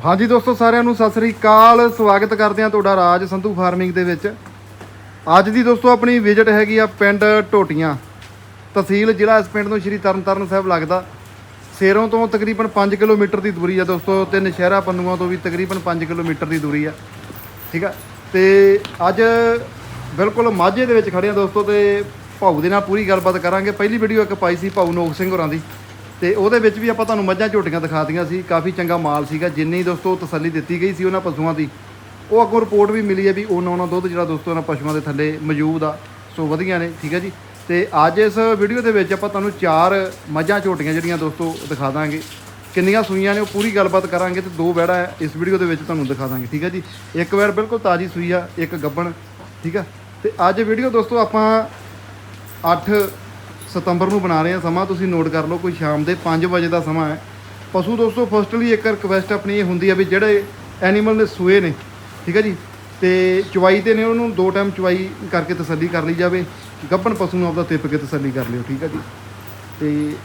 ਹਾਂਜੀ ਦੋਸਤੋ, ਸਾਰਿਆਂ ਨੂੰ ਸਤਿ ਸ੍ਰੀ ਅਕਾਲ। ਸਵਾਗਤ ਕਰਦੇ ਹਾਂ ਤੁਹਾਡਾ ਰਾਜ ਸੰਧੂ ਫਾਰਮਿੰਗ ਦੇ ਵਿੱਚ। ਅੱਜ ਦੀ ਦੋਸਤੋ, ਆਪਣੀ ਵਿਜ਼ਿਟ ਹੈਗੀ ਆ ਪਿੰਡ ਟੋਟੀਆਂ ਤਹਿਸੀਲ ਜ਼ਿਲ੍ਹਾ ਇਸ ਪਿੰਡ ਨੂੰ ਸ਼੍ਰੀ ਤਰਨਤਾਰਨ ਸਾਹਿਬ ਲੱਗਦਾ। ਸੇਰੋਂ ਤੋਂ ਤਕਰੀਬਨ 5 ਕਿਲੋਮੀਟਰ ਦੀ ਦੂਰੀ ਆ ਦੋਸਤੋ। ਤੇ ਨਸ਼ਹਿਰਾ ਪੰਨੂਆਂ ਤੋਂ ਵੀ ਤਕਰੀਬਨ 5 ਕਿਲੋਮੀਟਰ ਦੀ ਦੂਰੀ ਆ। ਠੀਕ ਆ? ਤੇ ਅੱਜ ਬਿਲਕੁਲ ਮਾਝੇ ਦੇ ਵਿੱਚ ਖੜੇ ਆ ਦੋਸਤੋ ਤੇ ਭਾਊ ਦੇ ਨਾਲ ਪੂਰੀ ਗੱਲਬਾਤ ਕਰਾਂਗੇ। ਪਹਿਲੀ ਵੀਡੀਓ ਇੱਕ ਪਾਈ ਸੀ ਭਾਊ ਨੋਕ ਸਿੰਘ ਹੋਰਾਂ ਦੀ। ਤੇ ਉਹਦੇ ਵਿੱਚ ਵੀ ਆਪਾਂ ਤੁਹਾਨੂੰ ਮੱਝਾਂ ਝੋਟੀਆਂ ਦਿਖਾਤੀਆਂ ਸੀ, ਕਾਫੀ ਚੰਗਾ ਮਾਲ ਸੀਗਾ, ਜਿੰਨੀ ਦੋਸਤੋ ਤਸੱਲੀ ਦਿੱਤੀ ਗਈ ਸੀ ਉਹਨਾਂ ਪਸ਼ੂਆਂ ਦੀ। ਉਹ ਅੱਗੋਂ ਰਿਪੋਰਟ ਵੀ ਮਿਲੀ ਹੈ ਵੀ ਉਹਨਾਂ ਉਹਨਾਂ ਦੁੱਧ ਜਿਹੜਾ ਦੋਸਤੋ ਉਹਨਾਂ ਪਸ਼ੂਆਂ ਦੇ ਥੱਲੇ ਮੌਜੂਦ ਆ। ਸੋ ਵਧੀਆ ਨੇ, ਠੀਕ ਹੈ ਜੀ? ਤੇ ਅੱਜ ਇਸ ਵੀਡੀਓ ਦੇ ਵਿੱਚ ਆਪਾਂ ਤੁਹਾਨੂੰ ਚਾਰ ਮੱਝਾਂ ਝੋਟੀਆਂ ਜਿਹੜੀਆਂ ਦੋਸਤੋ ਦਿਖਾ ਦਾਂਗੇ। ਕਿੰਨੀਆਂ ਸੂਈਆਂ ਨੇ, ਉਹ ਪੂਰੀ ਗੱਲਬਾਤ ਕਰਾਂਗੇ ਤੇ ਦੋ ਵੈੜਾ ਹੈ, ਇਸ ਵੀਡੀਓ ਦੇ ਵਿੱਚ ਤੁਹਾਨੂੰ ਦਿਖਾ ਦਾਂਗੇ, ਠੀਕ ਹੈ ਜੀ? ਇੱਕ ਵੈੜ ਬਿਲਕੁਲ ਤਾਜ਼ੀ ਸੂਈ ਆ, ਇੱਕ ਗੱਬਣ, ਠੀਕ ਆ ਤੇ ਅੱਜ ਵੀਡੀਓ ਦੋਸਤੋ ਆਪਾਂ 8 ਸਤੰਬਰ ਨੂੰ ਬਣਾ ਰਹੇ ਹਾਂ ਸਮਾਂ, ਤੁਸੀਂ ਨੋਟ ਕਰ ਲਓ ਕੋਈ ਸ਼ਾਮ ਦੇ 5 ਵਜੇ ਦਾ ਸਮਾਂ ਹੈ। ਪਸ਼ੂ ਦੋਸਤੋ ਫਸਟਲੀ ਇੱਕ ਰਿਕਵੈਸਟ ਆਪਣੀ ਇਹ ਹੁੰਦੀ ਹੈ ਵੀ ਜਿਹੜੇ ਐਨੀਮਲ ਨੇ ਸੂਏ ਨੇ, ਠੀਕ ਹੈ ਜੀ? ਤੇ ਚਵਾਈ ਤੇ ਨੇ ਉਹਨੂੰ ਦੋ ਟਾਈਮ ਚਵਾਈ ਕਰਕੇ ਤਸੱਲੀ ਕਰ ਲਈ ਜਾਵੇ। ਗੱਭਣ ਪਸ਼ੂ ਨੂੰ ਆਪਦਾ ਤਿੱਪ ਕੇ ਤਸੱਲੀ ਕਰ ਲਿਓ, ਠੀਕ ਹੈ ਜੀ? ਤੇ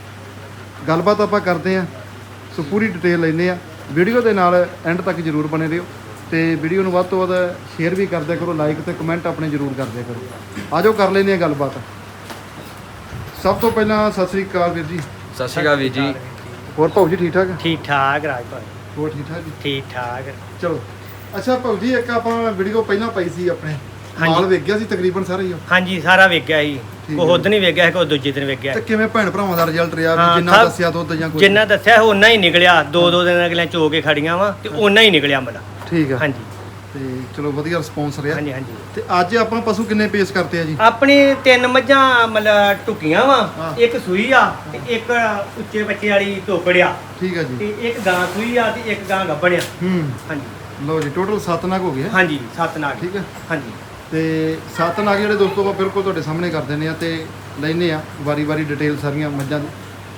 ਗੱਲਬਾਤ ਆਪਾਂ ਕਰਦੇ ਹਾਂ, ਸੋ ਪੂਰੀ ਡਿਟੇਲ ਲੈਂਦੇ ਆ ਵੀਡੀਓ ਦੇ ਨਾਲ ਐਂਡ ਤੱਕ ਜਰੂਰ ਬਣੇ ਰਹੋ। ਤੇ ਵੀਡੀਓ ਨੂੰ ਵੱਧ ਤੋਂ ਵੱਧ ਸ਼ੇਅਰ ਵੀ ਕਰਦਿਆ ਕਰੋ ਲਾਈਕ ਤੇ ਕਮੈਂਟ ਆਪਣੇ ਜਰੂਰ ਕਰਦਿਆ ਕਰੋ। ਆਜੋ ਕਰ ਲੈਂਦੇ ਆ ਗੱਲਬਾਤ। ਸਭ ਤੋਂ ਪਹਿਲਾਂ ਸਤਿ ਸ੍ਰੀ ਅਕਾਲ ਵੀਰ ਜੀ। ਸਤਿ ਸ਼੍ਰੀ ਅਕਾਲ ਵੀਰ ਜੀ। ਹੋਰ ਭਾਊ ਜੀ ਠੀਕ ਠਾਕ ਠੀਕ ਠਾਕ ਰਾਜ ਭਾਈ। ਹੋਰ ਠੀਕ ਠਾਕ ਜੀ? ਠੀਕ ਠਾਕ। ਚਲੋ। ਅੱਛਾ ਭਾਊ ਜੀ ਇੱਕ ਆਪਾਂ ਵੀਡੀਓ ਪਹਿਲਾਂ ਪਾਈ ਸੀ ਆਪਣੇ। ਹਾਂਜੀ। ਮਾਲ ਵੇਖ ਗਿਆ ਸੀ ਤਕਰੀਬਨ ਸਾਰਾ ਹੀ ਉਹ। ਹਾਂਜੀ ਸਾਰਾ ਵੇਖਿਆ ਸੀ ਠੀਕ ਕੋਈ ਹੈ। ਉਦੋਂ ਨਹੀਂ ਵੇਖਿਆ ਕੋਈ ਦੂਜੇ ਦਿਨ ਵੇਖਿਆ। ਤੇ ਕਿਵੇਂ ਭੈਣ ਭਰਾਵਾਂ ਦਾ ਰਿਜ਼ਲਟ ਰਿਹਾ ਵੀ ਹਾਂ, ਜਿੰਨਾ ਸਭ- ਦੱਸਿਆ ਦੁੱਧ ਜਾਂ ਕੋਈ ਜਿੰਨਾ ਦੱਸਿਆ ਉਹਨਾਂ ਹੀ ਨਿਕਲਿਆ। ਦੋ ਦੋ ਦਿਨ ਅਗਲੇ ਚੋ ਕੇ ਖੜੀਆਂ ਵਾ ਤੇ ਉਹਨਾਂ ਹੀ ਨਿਕਲਿਆ ਮੇਰਾ ਠੀਕ ਆ। ਹਾਂਜੀ। ਤੇ ਚਲੋ ਵਧੀਆ ਰਿਸਪੌਂਸ ਰਿਹਾ। ਹਾਂਜੀ ਹਾਂਜੀ। ਤੇ ਅੱਜ ਆਪਾਂ ਪਸ਼ੂ ਕਿੰਨੇ ਪੇਸ਼ ਕਰਤੇ ਆ ਜੀ? ਆਪਣੀ ਤਿੰਨ ਮੱਝਾਂ ਮਤਲਬ ਟੁਕੀਆਂ ਵਾ ਹਾਂ। ਇੱਕ ਸੂਈ ਆ ਤੇ ਇੱਕ ਉੱਚੇ ਬੱਚੇ ਵਾਲੀ ਧੋਕੜਿਆ ਠੀਕ ਆ ਜੀ। ਤੇ ਇੱਕ ਗਾਂ ਸੂਈ ਆ ਤੇ ਇੱਕ ਗਾਂ ਗੱਬਣਿਆ ਹੂੰ। ਹਾਂਜੀ। ਲਓ ਜੀ ਟੋਟਲ 7 ਨਗ ਹੋ ਗਏ ਹਾਂਜੀ ਸੱਤ ਨਾਗ। ਠੀਕ ਹੈ ਹਾਂਜੀ। ਤੇ 7 ਨਗ ਜਿਹੜੇ ਦੋਸਤੋ ਆਪਾਂ ਬਿਲਕੁਲ ਤੁਹਾਡੇ ਸਾਹਮਣੇ ਕਰ ਦਿੰਦੇ ਆ ਤੇ ਲੈਨੇ ਆ ਵਾਰੀ-ਵਾਰੀ ਡਿਟੇਲ ਸਾਰੀਆਂ ਮੱਝਾਂ ਦੀ।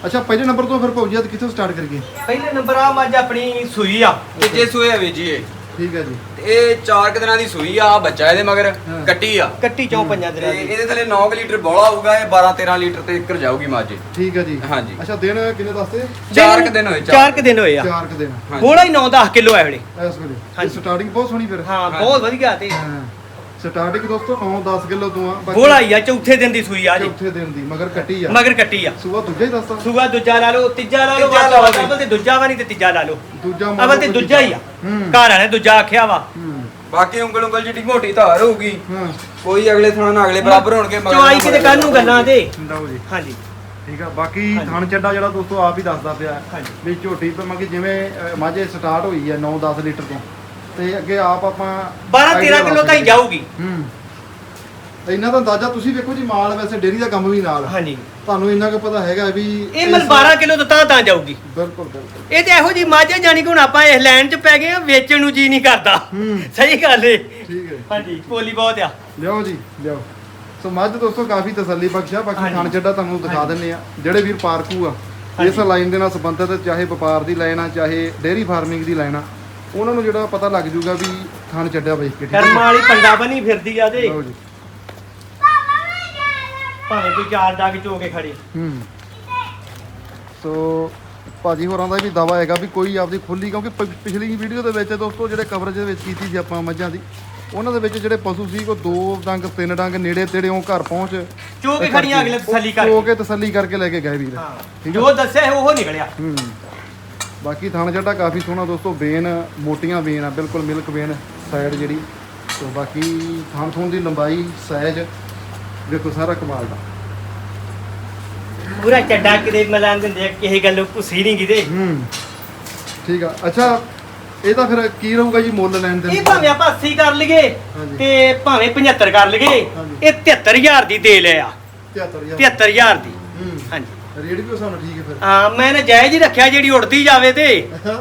ਅੱਛਾ ਪਹਿਲੇ ਨੰਬਰ ਤੋਂ ਫਿਰ ਭਾਊ ਜੀ ਅੱਜ ਕਿੱਥੋਂ ਸਟਾਰਟ ਕਰੀਏ? ਪਹਿਲੇ ਨੰਬਰ ਆ ਮੱਝ ਆਪਣੀ ਸੂਈ ਆ। ਤੀਜੇ ਸੂਏ ਆ ਵੀਰ ਜੀ ਇਹ। ਠੀਕ ਹੈ ਜੀ। ਤੇ ਇਹ 4 ਦਿਨਾਂ ਦੀ ਸੂਈ ਆ ਆਹ ਬੱਚਾ ਇਹਦੇ ਮਗਰ ਹਾਂ। ਕੱਟੀ ਆ। ਕੱਟੀ ਚੋਂ ਪੰਜਾਂ ਤੇ ਦਿਨਾਂ ਦੀ। ਇਹਦੇ ਥੱਲੇ 9 ਲੀਟਰ ਬੋਲਾ ਹੋਊਗਾ ਇਹ 12 13 ਲੀਟਰ ਤੇ ਇੱਕਰ ਜਾਊਗੀ ਮੱਝ ਠੀਕ ਹੈ ਜੀ। ਹਾਂਜੀ। ਅੱਛਾ ਦਿਨ ਕਿੰਨੇ ਦੱਸਦੇ? ਚਾਰ ਕੁ ਦਿਨ ਹੋਏ, ਚਾਰ। ਚਾਰ ਕੁ ਦਿਨ ਹੋਏ ਆ। 4 ਕੁ ਦਿਨ। ਹਾਂਜੀ। ਬੋਲਾ ਹੀ 9-10 ਕਿਲੋ ਹੈ ਵੇਲੇ ਇਸ ਵੇਲੇ। ਹਾਂਜੀ। ਸਟਾਰਟਿੰਗ ਬਹੁਤ ਸੋਹਣੀ ਫਿਰ। ਹਾਂ ਬਹੁਤ ਵਧੀਆ ਤੇ। ਹਾਂ। ਸਟਾਰਟਿੰਗ ਦੋਸਤੋ 9-10 ਕਿਲੋ ਤੋਂ ਆ ਬੋਲਾ ਹੀ ਆ ਚੌਥੇ ਦਿਨ ਦੀ ਸੂਈ ਆ ਜੀ ਚੌਥੇ ਦਿਨ ਦੀ ਮਗਰ ਕੱਟੀ ਆ। ਮਗਰ ਕੱਟੀ ਆ। ਸੂਆ ਦੂਜਾ ਹੀ ਦੱਸਦਾ ਸੂਆ ਦੂਜਾ ਲਾ ਲਓ ਤੀਜਾ ਲਾ ਲਓ ਤੀਜਾ ਲਾ ਲਓ। ਅਵਲ ਤੇ ਦੂਜਾ ਵਾ ਨਹੀਂ ਤੇ ਤੀਜਾ ਲਾ ਲਓ। ਦੂਜਾ ਅਵਲ ਤੇ ਦੂਜਾ ਹੀ ਆ। ਹੂੰ। ਘਰ ਵਾਲੇ ਦੂਜਾ ਆਖਿਆ ਵਾ। ਹੂੰ। ਬਾਕੀ ਉਂਗਲ ਉਂਗਲ ਜਿਹੜੀ ਮੋਟੀ ਧਾਰ ਹੋਊਗੀ ਹਾਂ। ਕੋਈ ਅਗਲੇ ਥਾਂ ਨਾਲ ਅਗਲੇ ਬਰਾਬਰ ਹੋਣਗੇ ਮਗਰ ਚਵਾਈ ਕਿਤੇ ਕੱਲ ਨੂੰ ਗੱਲਾਂ ਤੇ ਲਓ ਜੀ। ਹਾਂਜੀ। ਠੀਕ ਆ ਬਾਕੀ ਹਾਂਜੀ। ਥਣ ਚੱਡਾ ਜਿਹੜਾ ਦੋਸਤੋ ਆਪ ਹੀ ਦੱਸਦਾ ਪਿਆ। ਹਾਂਜੀ। ਵੀ ਝੋਟੀ ਪਰ ਮਗੀ ਜਿਵੇਂ ਅਹ, ਮਾਝੇ ਸਟਾਰਟ ਹੋਈ ਹੈ 9-10 ਲੀਟਰ ਤੋਂ। ਤੇ ਅੱਗੇ ਆਪ ਆਪਾਂ 12-13 ਕਿਲੋ ਤਾਈ ਜਾਊਗੀ। ਹੂੰ। ਇੰਨਾ ਤਾਂ ਅੰਦਾਜ਼ਾ ਤੁਸੀਂ ਵੇਖੋ ਜੀ ਮਾਲ ਵੈਸੇ ਡੇਰੀ ਦਾ ਕੰਮ ਵੀ ਨਾਲ ਆ। ਹਾਂਜੀ। ਤੁਹਾਨੂੰ ਇੰਨਾ ਕੁ ਪਤਾ ਹੈਗਾ ਵੀ ਇਹ ਮਲ 12 ਕਿਲੋ ਤੋਂ ਤਾਂ ਤਾਂ ਜਾਊਗੀ। ਬਿਲਕੁਲ ਬਿਲਕੁਲ। ਇਹ ਤੇ ਇਹੋ ਜੀ ਮਾਝੇ ਜਾਣੀ ਕਿ ਹੁਣ ਆਪਾਂ ਇਸ ਲਾਈਨ 'ਚ ਪੈ ਗਏ ਆ ਵੇਚਣ ਨੂੰ ਜੀ ਨਹੀਂ ਕਰਦਾ। ਹੂੰ। ਸਹੀ ਗੱਲ ਏ। ਠੀਕ ਹੈ। ਹਾਂਜੀ ਪੋਲੀ ਬਹੁਤ ਆ। ਲਿਓ ਜੀ ਲਿਓ ਸੋ ਮੱਝ ਦੋਸਤੋ ਕਾਫੀ ਤਸੱਲੀ ਬਖਸ਼ਿਆ ਬਾਕੀ ਹਾਂਜੀ। ਥਣ ਚੱਡਾ ਤੁਹਾਨੂੰ ਦਿਖਾ। ਦਿੰਨੇ ਆ ਜਿਹੜੇ ਵੀਰ ਪਾਰਕੂ ਆ। ਇਸ ਹਾਂਜੀ। ਲਾਈਨ ਦੇ ਨਾਲ ਸੰਬੰਧਿਤ ਚਾਹੇ ਵਪਾਰ ਦੀ ਲਾਈਨ ਆ ਚਾਹੇ ਡੇਅਰੀ ਫਾਰਮਿੰਗ ਦੀ ਲਾਈਨ ਆ ਉਹਨਾਂ ਨੂੰ ਜਿਹੜਾ ਪਤਾ ਲੱਗ ਜੂਗਾ ਵੀ ਥਣ ਚੱਡਿਆ ਵੇਖ ਕੇ ਠੀਕ ਹੈ? ਕਰਮਾਂ ਵਾਲੀ ਪੰਡਾ ਬਣੀ ਫਿਰਦੀ ਆ ਤੇ ਲਓ ਜੀ। ਭਾਵੇਂ ਕੋਈ ਚਾਰ ਡਾਗ ਚੋ ਕੇ ਖੜੇ। ਹੂੰ। ਸੋ ਭਾਜੀ ਹੋਰਾਂ ਦਾ ਵੀ ਦਾਵਾ ਹੈਗਾ ਵੀ ਕੋਈ ਆਪਦੀ ਖੁੱਲੀ ਕਿਉਂਕਿ ਪ- ਪਿਛਲੀ ਵੀਡੀਓ ਦੇ ਵਿੱਚ ਦੋਸਤੋ ਜਿਹੜੇ ਕਵਰੇਜ ਦੇ ਵਿੱਚ ਕੀਤੀ ਸੀ ਆਪਾਂ ਮੱਝਾਂ ਦੀ ਉਹਨਾਂ ਦੇ ਵਿੱਚ ਜਿਹੜੇ ਪਸ਼ੂ ਸੀ ਉਹ ਦੋ ਡੰਗ ਤਿੰਨ ਡੰਗ ਨੇੜੇ ਤੇੜੇ ਉਹ ਘਰ ਪਹੁੰਚ ਚੋ ਕੇ ਖੜੀਆਂ ਅਗਲੇ ਤਸੱਲੀ ਚੋ ਕਰਕੇ। ਕੇ ਤਸੱਲੀ ਕਰਕੇ ਲੈ ਕੇ ਗਏ ਵੀਰ। ਹਾਂ। ਜੋ ਦੱਸਿਆ ਸੀ ਉਹ ਨਿਕਲਿਆ। ਹੂੰ। ਬਾਕੀ ਥਣ ਜਿਹੜਾ ਕਾਫੀ ਸੋਹਣਾ ਦੋਸਤੋ ਬੇਨ ਮੋਟੀਆਂ ਬੇਨ ਆ ਬਿਲਕੁਲ ਮਿਲਕ ਬੇਨ ਸਾਈਡ ਜਿਹੜੀ। ਸੋ ਬਾਕੀ ਥਣ ਥਣ ਦੀ ਲੰਬਾਈ ਸਾਈਜ਼ ਦੇਖੋ ਸਾਰਾ ਕਮਾਲ ਦਾ। ਪੂਰਾ ਚੱਡਾ ਕਿਤੇ ਮਲਾਂ ਦਿੰਦੇ ਆ, ਕਿਸੇ ਗੱਲੋਂ ਕੁਸੀ ਨਹੀਂ ਕਿਤੇ। ਹੂੰ ਠੀਕ ਆ। ਅੱਛਾ ਇਹਦਾ ਫਿਰ ਕੀ ਰਹੂਗਾ ਜੀ ਮੁੱਲ ਲੈਣ ਦੇ ਇਹ ਭਾਵੇਂ ਆਪਾਂ 80 ਕਰ ਲਈਏ। ਤੇ ਭਾਵੇਂ 75 ਕਰ ਲਈਏ। ਇਹ 73000 ਦੀ ਦੇ ਲਿਆ। 73000 73000 ਦੀ। ਹਾਂਜੀ। ਰੇਟ ਵੀ ਸਾਨੂੰ ਠੀਕ ਹੈ ਫਿਰ। ਹਾਂ ਮੈਂ ਨਾ ਜਾਇਜ਼ ਹੀ ਰੱਖਿਆ ਜਿਹੜੀ ਉੜਦੀ ਜਾਵੇ ਤੇ।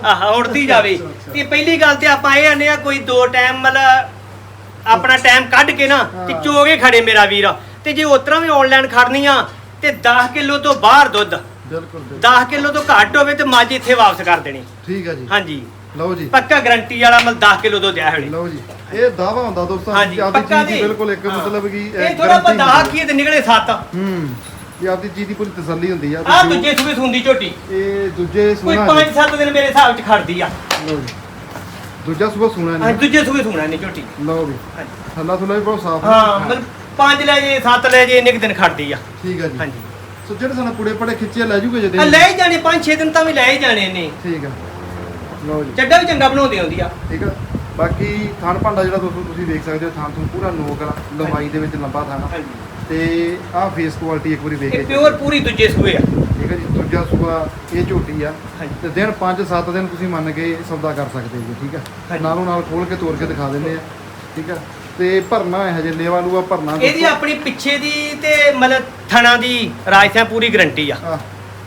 ਆਹ ਉੜਦੀ ਜਾਵੇ। ਤੇ ਪਹਿਲੀ ਗੱਲ ਤੇ ਆਪਾਂ ਇਹ ਆਨੇ ਆ ਕੋਈ ਦੋ ਟਾਈਮ ਮਤਲਬ ਆਪਣਾ ਟਾਈਮ ਕੱਢ ਕੇ ਨਾ ਤੇ। ਚੋਗੇ ਖੜੇ ਮੇਰਾ ਵੀਰ। ਤੇ ਜੇ ਉਤਰਾ ਵੀ ਆਨਲਾਈਨ ਖੜਨੀ ਆ ਤੇ 10 ਕਿਲੋ ਤੋਂ ਬਾਹਰ ਦੁੱਧ। ਬਿਲਕੁਲ ਬਿਲਕੁਲ। 10 ਕਿਲੋ ਤੋਂ ਘੱਟ ਹੋਵੇ ਤੇ ਮੱਝ ਇੱਥੇ ਵਾਪਸ ਕਰ ਦੇਣੀ। ਠੀਕ ਆ ਜੀ। ਹਾਂਜੀ। ਲਓ ਜੀ। ਪੱਕਾ ਗਾਰੰਟੀ ਵਾਲਾ ਮਤਲਬ 10 ਕਿਲੋ ਦੁੱਧ ਆ ਹਣੇ ਲਓ ਜੀ। ਇਹ ਦਾਵਾ ਹੁੰਦਾ ਦੋਸਤੋ ਚੀਜ਼ ਜੀ ਬਿਲਕੁਲ ਇੱਕ। ਮਤਲਬ ਕਿ ਇਹ ਥੋੜਾ 10 ਕੀ ਤੇ ਨਿਕਲੇ 7 ਹੂੰ। ਇਹ ਆਪਦੀ ਚੀਜ਼ ਦੀ ਪੂਰੀ ਤਸੱਲੀ ਹੁੰਦੀ ਆ ਆ ਦੂਜੇ ਸੂਬੇ ਸੁੰਦੀ ਝੋਟੀ। ਇਹ ਦੂਜੇ ਕੋਈ ਸੁਣਾ 5-7 ਦਿਨ ਮੇਰੇ ਹਿਸਾਬ ਚ ਖੜਦੀ ਆ। ਲਓ ਜੀ। ਦੂਜਾ ਸੂਆ ਸੁਣਾ ਹਾਂ ਨਹੀਂ। ਦੂਜੇ ਸੂਏ ਸੁਣਾ ਨਹੀਂ ਝੋਟੀ। ਲਓ ਵੀ ਹਾਂਜੀ। ਥੱਲਾ ਥੁੱਲਾ ਵੀ ਬਹੁਤ ਸਾਫ਼ ਹੈ। ਮਤਲਬ ਪੰਜ ਲੈ ਜੇ ਸੱਤ ਲੈ ਜੇ ਇੰਨੇ ਕੁ ਦਿਨ ਖੜਦੀ ਆ। ਠੀਕ ਹੈ ਜੀ। ਹਾਂਜੀ। ਸੋ ਜਿਹੜੇ ਸਾਨੂੰ ਪੁੜੇ ਪੜੇ ਖਿੱਚੇ ਲੈ ਜੂਗੇ ਜਦੇ ਆ ਲੈ ਹੀ ਜਾਣੇ ਪੰਜ ਛੇ ਦਿਨ ਤਾਂ ਵੀ ਲੈ ਹੀ ਜਾਣੇ ਨੇ ਠੀਕ ਹੈ ਲਓ ਜੀ। ਚੱਡਾ ਵੀ ਚੰਗਾ ਬਣਾਉਂਦੀ ਹੁੰਦੀ ਆ। ਠੀਕ ਹੈ ਬਾਕੀ ਥਣ ਭਾਂਡਾ ਜਿਹੜਾ ਦੋਸਤੋ ਤੁਸੀਂ ਦੇਖ ਸਕਦੇ ਹੋ ਥਣ ਤੋਂ ਪੂਰਾ ਨੋਕ ਆ ਲੰਬਾਈ ਦੇ ਵਿੱਚ ਲੰਬਾ ਥਣ ਆ। ਹਾਂਜੀ। ਤੇ ਆਹ ਫੇਸ ਕੁਆਲਿਟੀ ਇੱਕ ਵਾਰੀ ਵੇਖ ਇਹ ਕੇ ਪਿਓਰ ਪੂਰੀ ਦੂਜੇ ਸੂਏ ਆ। ਠੀਕ ਹੈ ਜੀ ਦੂਜਾ ਸੂਆ ਇਹ ਝੋਟੀ ਆ ਹਾਂਜੀ। ਤੇ ਦਿਨ 5-7 ਦਿਨ ਤੁਸੀਂ ਮੰਨ ਕੇ ਸੌਦਾ ਕਰ ਸਕਦੇ ਜੀ ਠੀਕ ਹੈ? ਹਾਂਜੀ। ਨਾਲੋਂ ਨਾਲ ਖੋਲ ਕੇ ਤੋੜ ਕੇ ਦਿਖਾ ਦਿੰਦੇ ਆ ਠੀਕ ਹੈ? ਤੇ ਭਰਨਾ ਹੈ ਹਜੇ ਲੇਵਾ ਲੂਆ ਭਰਨਾ ਇਹਦੀ ਆਪਣੀ ਪਿੱਛੇ ਦੀ ਤੇ ਮਤਲਬ ਥਣਾ ਦੀ ਰਾਜਸਿਆਂ ਪੂਰੀ ਗਰੰਟੀ ਆ। ਆਹ,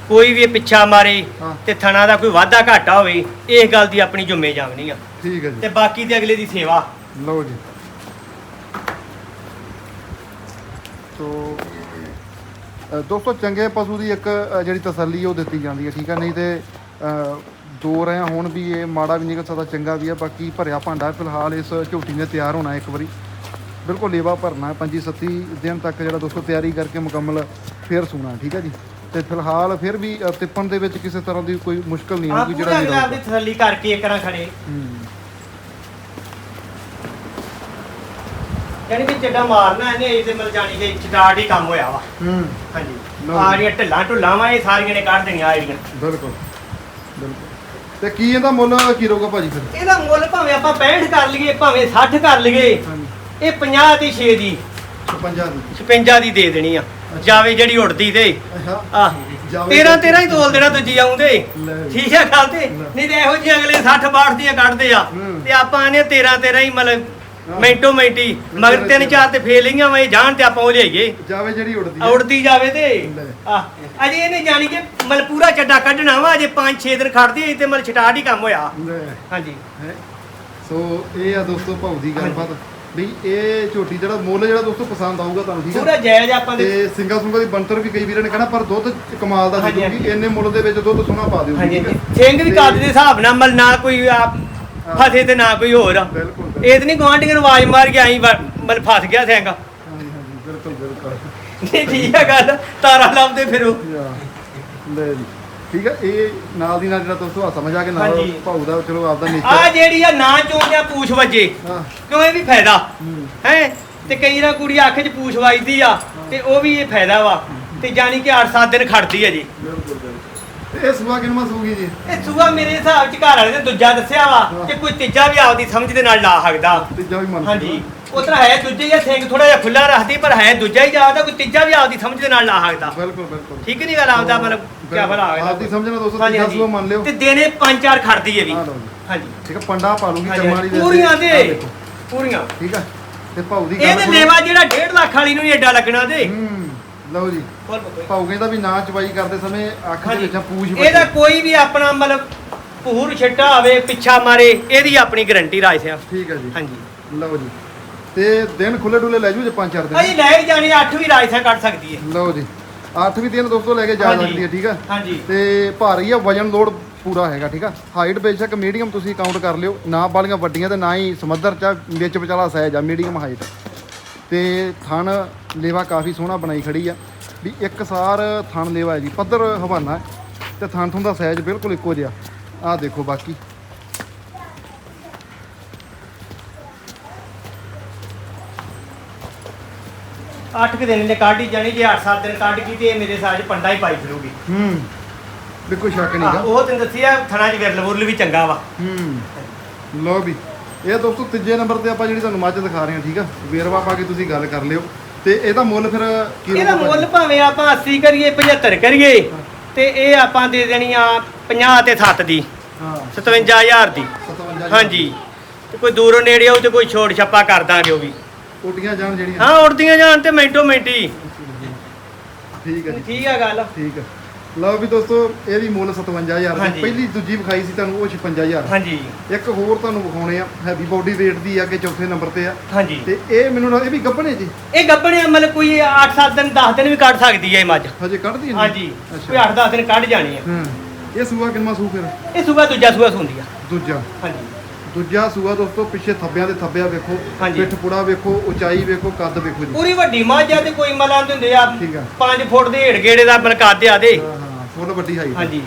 ਕੋਈ ਵੀ ਇਹ ਪਿੱਛਾ ਮਾਰੇ ਹਾਂ। ਤੇ ਥਣਾ ਦਾ ਕੋਈ ਵਾਧਾ ਘਾਟਾ ਹੋਵੇ ਇਸ ਗੱਲ ਦੀ ਆਪਣੀ ਜ਼ਿੰਮੇ ਜਾਵਣੀ ਆ। ਠੀਕ ਹੈ ਤੇ ਜੀ ਬਾਕੀ ਤੇ ਅਗਲੇ ਦੀ ਸੇਵਾ। ਲਓ ਜੀ ਤੋ ਅ, ਦੋਸਤੋ ਚੰਗੇ ਪਸ਼ੂ ਦੀ ਇੱਕ ਅ, ਜਿਹੜੀ ਤਸੱਲੀ ਉਹ ਦਿੱਤੀ ਜਾਂਦੀ ਹੈ ਠੀਕ ਹੈ ਨਹੀਂ ਤੇ ਅ, ਦੋ ਰਿਆਂ ਹੁਣ ਵੀ ਇਹ ਮਾੜਾ ਵੀ ਨਿਕਲ ਸਕਦਾ ਚੰਗਾ ਵੀ ਹੈ ਬਾਕੀ ਭਰਿਆ ਭਾਂਡਾ। ਫਿਲਹਾਲ ਇਸ ਝੋਟੀ ਨੇ ਤਿਆਰ ਹੋਣਾ ਇੱਕ ਵਾਰੀ। ਬਿਲਕੁਲ ਲੇਵਾ ਭਰਨਾ ਹੈ 25 30 ਦਿਨ ਤੱਕ ਜਿਹੜਾ ਦੋਸਤੋ ਤਿਆਰੀ ਕਰਕੇ ਮੁਕੰਮਲ ਫੇਰ ਸੂਣਾ ਠੀਕ ਹੈ ਜੀ? ਤੇ ਫਿਲਹਾਲ ਫਿਰ ਵੀ ਅ, ਤਿੱਪਣ ਦੇ ਵਿੱਚ ਕਿਸੇ ਤਰ੍ਹਾਂ ਦੀ ਕੋਈ ਮੁਸ਼ਕਲ ਨਹੀਂ ਆ ਆਊਗੀ ਪੂਰਾ ਜਿਹੜਾ ਅਗਲਾ ਵੀਰ ਆਪਣੀ ਤਸੱਲੀ ਕਰਕੇ ਇੱਕ ਰਾਂ ਖੜੇ। ਹੂੰ। ਯਾਨੀ ਕਿ ਚੱਡਾ ਮਾਰਨਾ ਇਹਨੇ ਇਹ ਤੇ ਮਲ ਜਾਣੀ ਕਿ ਚਟਾਟ ਹੀ ਕੰਮ ਹੋਇਆ ਵਾ। ਹੂੰ। ਹਾਂਜੀ। ਲਓ ਆ। ਜਿਹੜੀਆਂ ਢਿੱਲਾਂ ਢੁੱਲਾਂ ਵਾ ਇਹ ਸਾਰੀਆਂ ਨੇ ਕੱਢ ਦੇਣੀਆਂ ਆ ਜਿਹੜੀਆਂ। ਬਿਲਕੁਲ ਬਿਲਕੁਲ। ਤੇ ਕੀ ਇਹਦਾ ਮੁੱਲ ਕੀ ਰਹੂਗਾ ਭਾਜੀ ਫਿਰ? ਇਹਦਾ ਮੁੱਲ ਭਾਵੇਂ ਆਪਾਂ 65 ਕਰ ਲਈਏ ਭਾਵੇਂ 60 ਕਰ ਲਈਏ ਹਾਂਜੀ। ਇਹ 50 ਤੇ 6 ਦੀ 56 ਦੀ। 56 ਦੀ ਦੇ ਦੇਣੀ ਆ। ਜਾਵੇ ਜਿਹੜੀ ਉੜਦੀ ਤੇ। ਅੱਛਾ। ਆ ਜਾਵੇ 13 13 ਹੀ ਤੋਲ ਦੇਣਾ ਦੂਜੀ ਆਉਂਦੇ ਲੈ। ਠੀਕ ਹੈ ਗੱਲ ਤੇ। ਲੈ। ਨਹੀਂ ਤੇ ਇਹੋ ਜਿਹੇ ਅਗਲੇ 60 62 ਦੀਆਂ ਕੱਢਦੇ ਆ। ਹੂੰ। ਤੇ ਆਪਾਂ ਆਨੇ 13 13 ਹੀ ਮਤਲਬ। ਮਿੰਟੋ ਮਿੰਟੀ ਮਗਰ ਤਿੰਨ ਚਾਰ ਤੇ ਫੇਲ ਲਈਆਂ ਵਾ ਇਹ ਜਾਣ ਤੇ ਆਪਾਂ ਉਹ ਲਿਆਈਏ ਜਾਵੇ ਜਿਹੜੀ ਉੜਦੀ ਆ। ਉੜਦੀ ਜਾਵੇ ਤੇ। ਲੈ। ਆ ਅਜੇ ਇਹਨੇ ਜਾਣੀ ਕਿ ਮਤਲਬ ਪੂਰਾ ਚੱਡਾ ਕੱਢਣਾ ਵਾ ਅਜੇ 5-6 ਦਿਨ ਖੜਦੀ ਹੈ ਤੇ ਮਤਲਬ ਛਟਾਟ ਹੀ ਕੰਮ ਹੋਇਆ। ਲੈ। ਹਾਂਜੀ। ਹੈ? ਸੋ ਇਹ ਆ ਦੋਸਤੋ ਭਾਉ ਦੀ ਗੱਲਬਾਤ। ਵੀ ਇਹ ਝੋਟੀ ਜਿਹੜਾ ਮੁੱਲ ਜਿਹੜਾ ਦੋਸਤੋ ਪਸੰਦ ਆਊਗਾ ਤੁਹਾਨੂੰ ਠੀਕ ਪੂਰਾ ਜਾਇਜ਼ ਆਪਾਂ ਦੇ। ਤੇ ਸਿੰਗਾ ਸੁੰਗਾ ਦੀ ਬੰਤਰ ਵੀ ਕਈ ਵੀਰਾਂ ਨੇ ਕਹਿਣਾ ਪਰ ਦੁੱਧ ਕਮਾਲ ਦਾ ਹਾਂਜੀ, ਦੇਊਗੀ। ਹਾਂਜੀ। ਇੰਨੇ ਮੁੱਲ ਦੇ ਵਿੱਚ ਦੁੱਧ ਸੋਹਣਾ ਪਾ ਦਿਓ ਹਾਂਜੀ ਹਾਂਜੀ। ਸਿੰਘ ਵੀ ਕੱਦ ਦੇ ਹਿਸਾਬ ਨਾਲ ਮਤਲਬ ਨਾ ਕੋਈ ਆ ਫਸੇ ਤੇ ਨਾ ਕੋਈ ਹੋਰ ਬਿਲਕੁਲ। ਇਹ ਤੇ ਨਹੀਂ ਨੂੰ ਆਵਾਜ਼ ਮਾਰ ਕੇ ਆਈ ਮਤਲਬ ਫਸ ਗਿਆ ਸਿੰਘ। ਹਾਂਜੀ ਹਾਂਜੀ ਬਿਲਕੁਲ ਬਿਲਕੁਲ। ਨਹੀਂ ਠੀਕ ਹੈ ਗੱਲ ਤਾਰਾ ਲਾਉਂਦੇ ਫਿਰ ਉਹ। ਯਾ, ਲੈ ਜੀ। ਠੀਕ ਹੈ ਇਹ ਨਾਲ ਦੀ ਨਾਲ ਜਿਹੜਾ ਦੋਸਤੋ ਆ ਸਮਝ ਆ ਕੇ ਨਾਲ ਹਾਂਜੀ। ਭਾਉ ਦਾ ਚਲੋ ਆਪਦਾ ਆ ਨੇਚਰ ਜਿਹੜੀ ਆ ਨਾ ਚੋਂਦਿਆ ਪੂਛ ਵੱਜੇ ਹਾਂ। ਕਿਉਂ ਇਹ ਵੀ ਫਾਇਦਾ? ਹੂੰ। ਹੈ? ਤੇ ਕਈ ਨਾ ਕੁੜੀ ਅੱਖ 'ਚ ਪੂਛ ਵੱਜਦੀ ਆ ਤੇ ਉਹ ਵੀ ਇਹ ਫਾਇਦਾ ਵਾ। ਤੇ ਜਾਣੀ ਕਿ 8-7 ਦਿਨ ਖੜਦੀ ਹੈ ਜੀ। ਬਿਲਕੁਲ ਬਿਲਕੁਲ। ਤੇ ਇਹ ਸੁਬਾ ਕਿਨਮਾ ਸੂਗੀ ਜੀ? ਇਹ ਸੂਆ ਮੇਰੇ ਹਿਸਾਬ 'ਚ ਘਰ ਵਾਲੇ ਨੇ ਦੂਜਾ ਦੱਸਿਆ ਵਾ ਤੇ ਕੋਈ ਤੀਜਾ ਵੀ ਆਪਦੀ ਸਮਝ ਦੇ ਨਾਲ ਲਾ ਸਕਦਾ। ਤੀਜਾ ਵੀ ਮੰਨ ਹਾਂਜੀ। ਉਤਰਾ ਹੈ ਦੂਜੇ ਜਿਹਾ ਸਿੰਘ ਥੋੜਾ ਜਿਹਾ ਖੁੱਲਾ ਰੱਖਦੀ ਪਰ ਹੈ ਦੂਜਾ ਹੀ ਜ਼ਿਆਦਾ ਕੋਈ ਤੀਜਾ ਵੀ ਆਪਦੀ ਸਮਝ ਦੇ ਨਾਲ ਲਾ ਸਕਦਾ। ਬਿਲਕੁਲ ਬਿਲਕੁਲ। ਠੀਕ ਨਹੀਂ ਗੱਲ ਆਪਦਾ ਮਤਲਬ ਕਿਆ ਭਲਾ ਆ ਆਪਦੀ ਸਮਝਣਾ ਦੋਸਤੋ ਤੀਜਾ। ਸੁਬਾ ਮੰਨ ਲਿਓ। ਤੇ ਦੇਣੇ ਪੰਜ ਚਾਰ ਖੜਦੀ ਹੈ ਵੀ। ਜੀ। ਹਾਂਜੀ। ਠੀਕ ਹੈ ਪੰਡਾ ਪਾ ਲੂਗੀ ਚਮਾੜੀ ਦੇ ਪੂਰੀਆਂ ਦੇ। ਪੂਰੀਆਂ। ਠੀਕ ਹੈ ਤੇ ਭਾਉ ਦੀ ਇਹ ਤੇ। ਲੇਵਾ ਜਿਹੜਾ 1.5 ਲੱਖ ਵਾਲੀ ਨੂੰ ਨਹੀਂ ਐਡਾ ਲੱਗਣਾ ਹੂੰ ਲਓ ਜੀ। ਭਾਉ ਕਹਿੰਦਾ ਵੀ ਨਾ ਚਵਾਈ ਕਰਦੇ ਸਮੇਂ ਅੱਖ ਦੇ ਹਾਂਜੀ। ਵਿੱਚ ਪੂਛ ਇਹਦਾ ਕੋਈ ਵੀ ਆਪਣਾ ਮਤਲਬ ਪੂਰ ਛੱਟਾ ਹੋਵੇ ਪਿੱਛਾ ਮਾਰੇ ਇਹਦੀ ਆਪਣੀ ਗਾਰੰਟੀ ਰਾਜ ਸਿਆ। ਠੀਕ ਹੈ ਜੀ। ਹਾਂਜੀ। ਲਓ ਜੀ। ਤੇ ਦਿਨ ਖੁੱਲੇ ਡੁੱਲੇ ਲੈ ਜੂ ਜੇ ਪੰਜ ਚਾਰ ਦਿਨ। ਲੈ ਹੀ ਜਾਣੀ 8 ਵੀ ਰਾਜ ਸਿਆ ਕੱਢ ਸਕਦੀ ਹੈ ਲਓ ਜੀ। ਅੱਠ ਵੀ ਦਿਨ ਦੋਸਤੋ ਲੈ ਕੇ ਜਾ ਹਾਂਜੀ। ਸਕਦੀ ਹੈ ਠੀਕ ਹੈ ਹਾਂਜੀ। ਤੇ ਭਾਰੀ ਆ ਵਜਨ ਲੋਡ ਪੂਰਾ ਹੈਗਾ ਠੀਕ ਆ? ਹਾਈਟ ਬੇਸ਼ੱਕ ਮੀਡੀਅਮ ਤੁਸੀਂ ਕਾਊਂਟ ਕਰ ਲਿਓ। ਨਾ ਬਾਲੀਆਂ ਵੱਡੀਆਂ ਤੇ ਨਾ ਹੀ ਸਮੁੰਦਰ ਚ ਵਿੱਚ ਵਿਚਾਲਾ ਸਾਈਜ਼ ਆ ਮੀਡੀਅਮ ਹਾਈਟ। ਤੇ ਥਣ ਲੇਵਾ ਕਾਫੀ ਸੋਹਣਾ ਬਣਾਈ ਖੜੀ ਆ। ਵੀ ਇੱਕ ਸਾਰ ਥਣ ਲੇਵਾ ਹੈ ਜੀ ਪੱਧਰ ਹਵਾਨਾ ਤੇ ਥਣ ਥਣ ਦਾ ਸਾਈਜ਼ ਬਿਲਕੁਲ ਇੱਕੋ ਜਿਹਾ। ਆਹ ਦੇਖੋ ਬਾਕੀ। ਅੱਠ ਕੁ ਦਿਨ ਨੇ ਕੱਢ ਜਾਣੀ ਜੇ 8-7 ਦਿਨ ਕੱਢ ਗਈ ਤੇ ਇਹ ਮੇਰੇ ਸਾਜ ਪੰਡਾ ਹੀ ਪਾਈ ਫਿਰੂਗੀ। ਹੂੰ ਵੀ ਕੋਈ ਸ਼ੱਕ ਆਹ, ਨਹੀਂਗਾ ਉਹ ਤੈਨੂੰ ਦੱਸਿਆ ਥਣਾ ਚ ਵਿਰਲ ਵੁਰਲ ਵੀ ਚੰਗਾ ਵਾ। ਹੂੰ ਲਓ ਵੀ ਇਹ ਦੋਸਤੋ ਤੀਜੇ ਨੰਬਰ ਤੇ ਆਪਾਂ ਜਿਹੜੀ ਤੁਹਾਨੂੰ ਮੱਝ ਦਿਖਾ ਰਹੇ ਹਾਂ ਠੀਕ ਆ? ਵੇਰਵਾ ਪਾ ਕੇ ਤੁਸੀਂ ਗੱਲ ਕਰ ਲਿਓ। ਤੇ ਇਹਦਾ ਮੁੱਲ ਫਿਰ ਕੀ ਇਹਦਾ ਮੁੱਲ ਭਾਵੇਂ ਆਪਾਂ 80 ਕਰੀਏ 75 ਕਰੀਏ ਤੇ ਇਹ ਆਪਾਂ ਦੇ ਦੇਣੀ ਆ 50 ਤੇ 7 ਦੀ ਹਾਂ। 57000 ਦੀ। 57 ਹਾਂਜੀ। ਤੇ ਕੋਈ ਦੂਰੋਂ ਨੇੜੇ ਆਉ ਤੇ ਕੋਈ ਛੋੜ ਛੱਪਾ ਕਰ ਦਾਂਗੇ ਉਹ ਵੀ। ਕੋਟੀਆਂ ਜਾਣ ਜਿਹੜੀਆਂ। ਹਾਂ ਉੜਦੀਆਂ ਜਾਣ ਤੇ ਮਿੰਟੋ ਮਿੰਟੀ ਠੀਕ ਹੈ ਜੀ। ਠੀਕ ਆ ਗੱਲ। ਠੀਕ ਹੈ। ਲਓ ਵੀ ਦੋਸਤੋ ਇਹ ਵੀ ਮੁੱਲ 57000 ਦੀ ਹਾਂਜੀ। ਪਹਿਲੀ ਦੂਜੀ ਵਿਖਾਈ ਸੀ ਤੁਹਾਨੂੰ ਉਹ 56000 ਹਾਂਜੀ। ਇੱਕ ਹੋਰ ਤੁਹਾਨੂੰ ਵਿਖਾਉਣੇ ਆ ਹੈਵੀ ਬੋਡੀ weight ਦੀ ਆ ਕਿ ਚੌਥੇ ਨੰਬਰ ਤੇ ਆ। ਹਾਂਜੀ। ਤੇ ਇਹ ਮੈਨੂੰ ਲੱਗਦਾ ਇਹ ਵੀ ਗੱਭਣੇ ਜੀ? ਇਹ ਗੱਬਣੇ ਮਤਲਬ ਕੋਈ 8-7 ਦਿਨ 10 ਦਿਨ ਵੀ ਕੱਢ ਸਕਦੀ ਹੈ ਇਹ ਮੱਝ। ਹਜੇ ਕੱਢਦੀ ਨਹੀਂ? ਹਾਂਜੀ। ਕੋਈ ਅੱਛਾ 8-10 ਦਿਨ ਕੱਢ ਜਾਣੀ ਆ। ਹਾਂ। ਇਹ ਸੂਆ ਕਿੰਨਾ ਸੂ ਫਿਰ? ਇਹ ਸੂਬਾ ਦੂਜਾ ਸੂਆ ਸੁੰਦੀ ਆ। ਦੂਜਾ। ਹਾਂਜੀ। ਦੂਜਾ ਸੂਆ ਦੋਸਤੋ ਪਿੱਛੇ ਥੱਬਿਆਂ ਦੇ ਥੱਬਿਆ ਵੇਖੋ ਹਾਂਜੀ। ਪਿੱਠ ਪੁੜਾ ਵੇਖੋ ਉਚਾਈ ਵੇਖੋ ਕੱਦ ਵੇਖੋ ਜੀ। ਪੂਰੀ ਵੱਡੀ ਮੱਝ ਆ ਤੇ ਕੋਈ ਮਲਾਂ ਦੇ ਹੁੰਦੇ ਆ। ਠੀਕ ਆ। 5 ਫੁੱਟ ਦੇ ਢੇੜ ਗੇੜੇ ਦਾ ਬਲਕਾਦੇ ਆ ਦੇ। ਹਾਂ ਹਾਂ ਫੁੱਲ ਵੱਡੀ ਹਾਈ ਹਾਂਜੀ।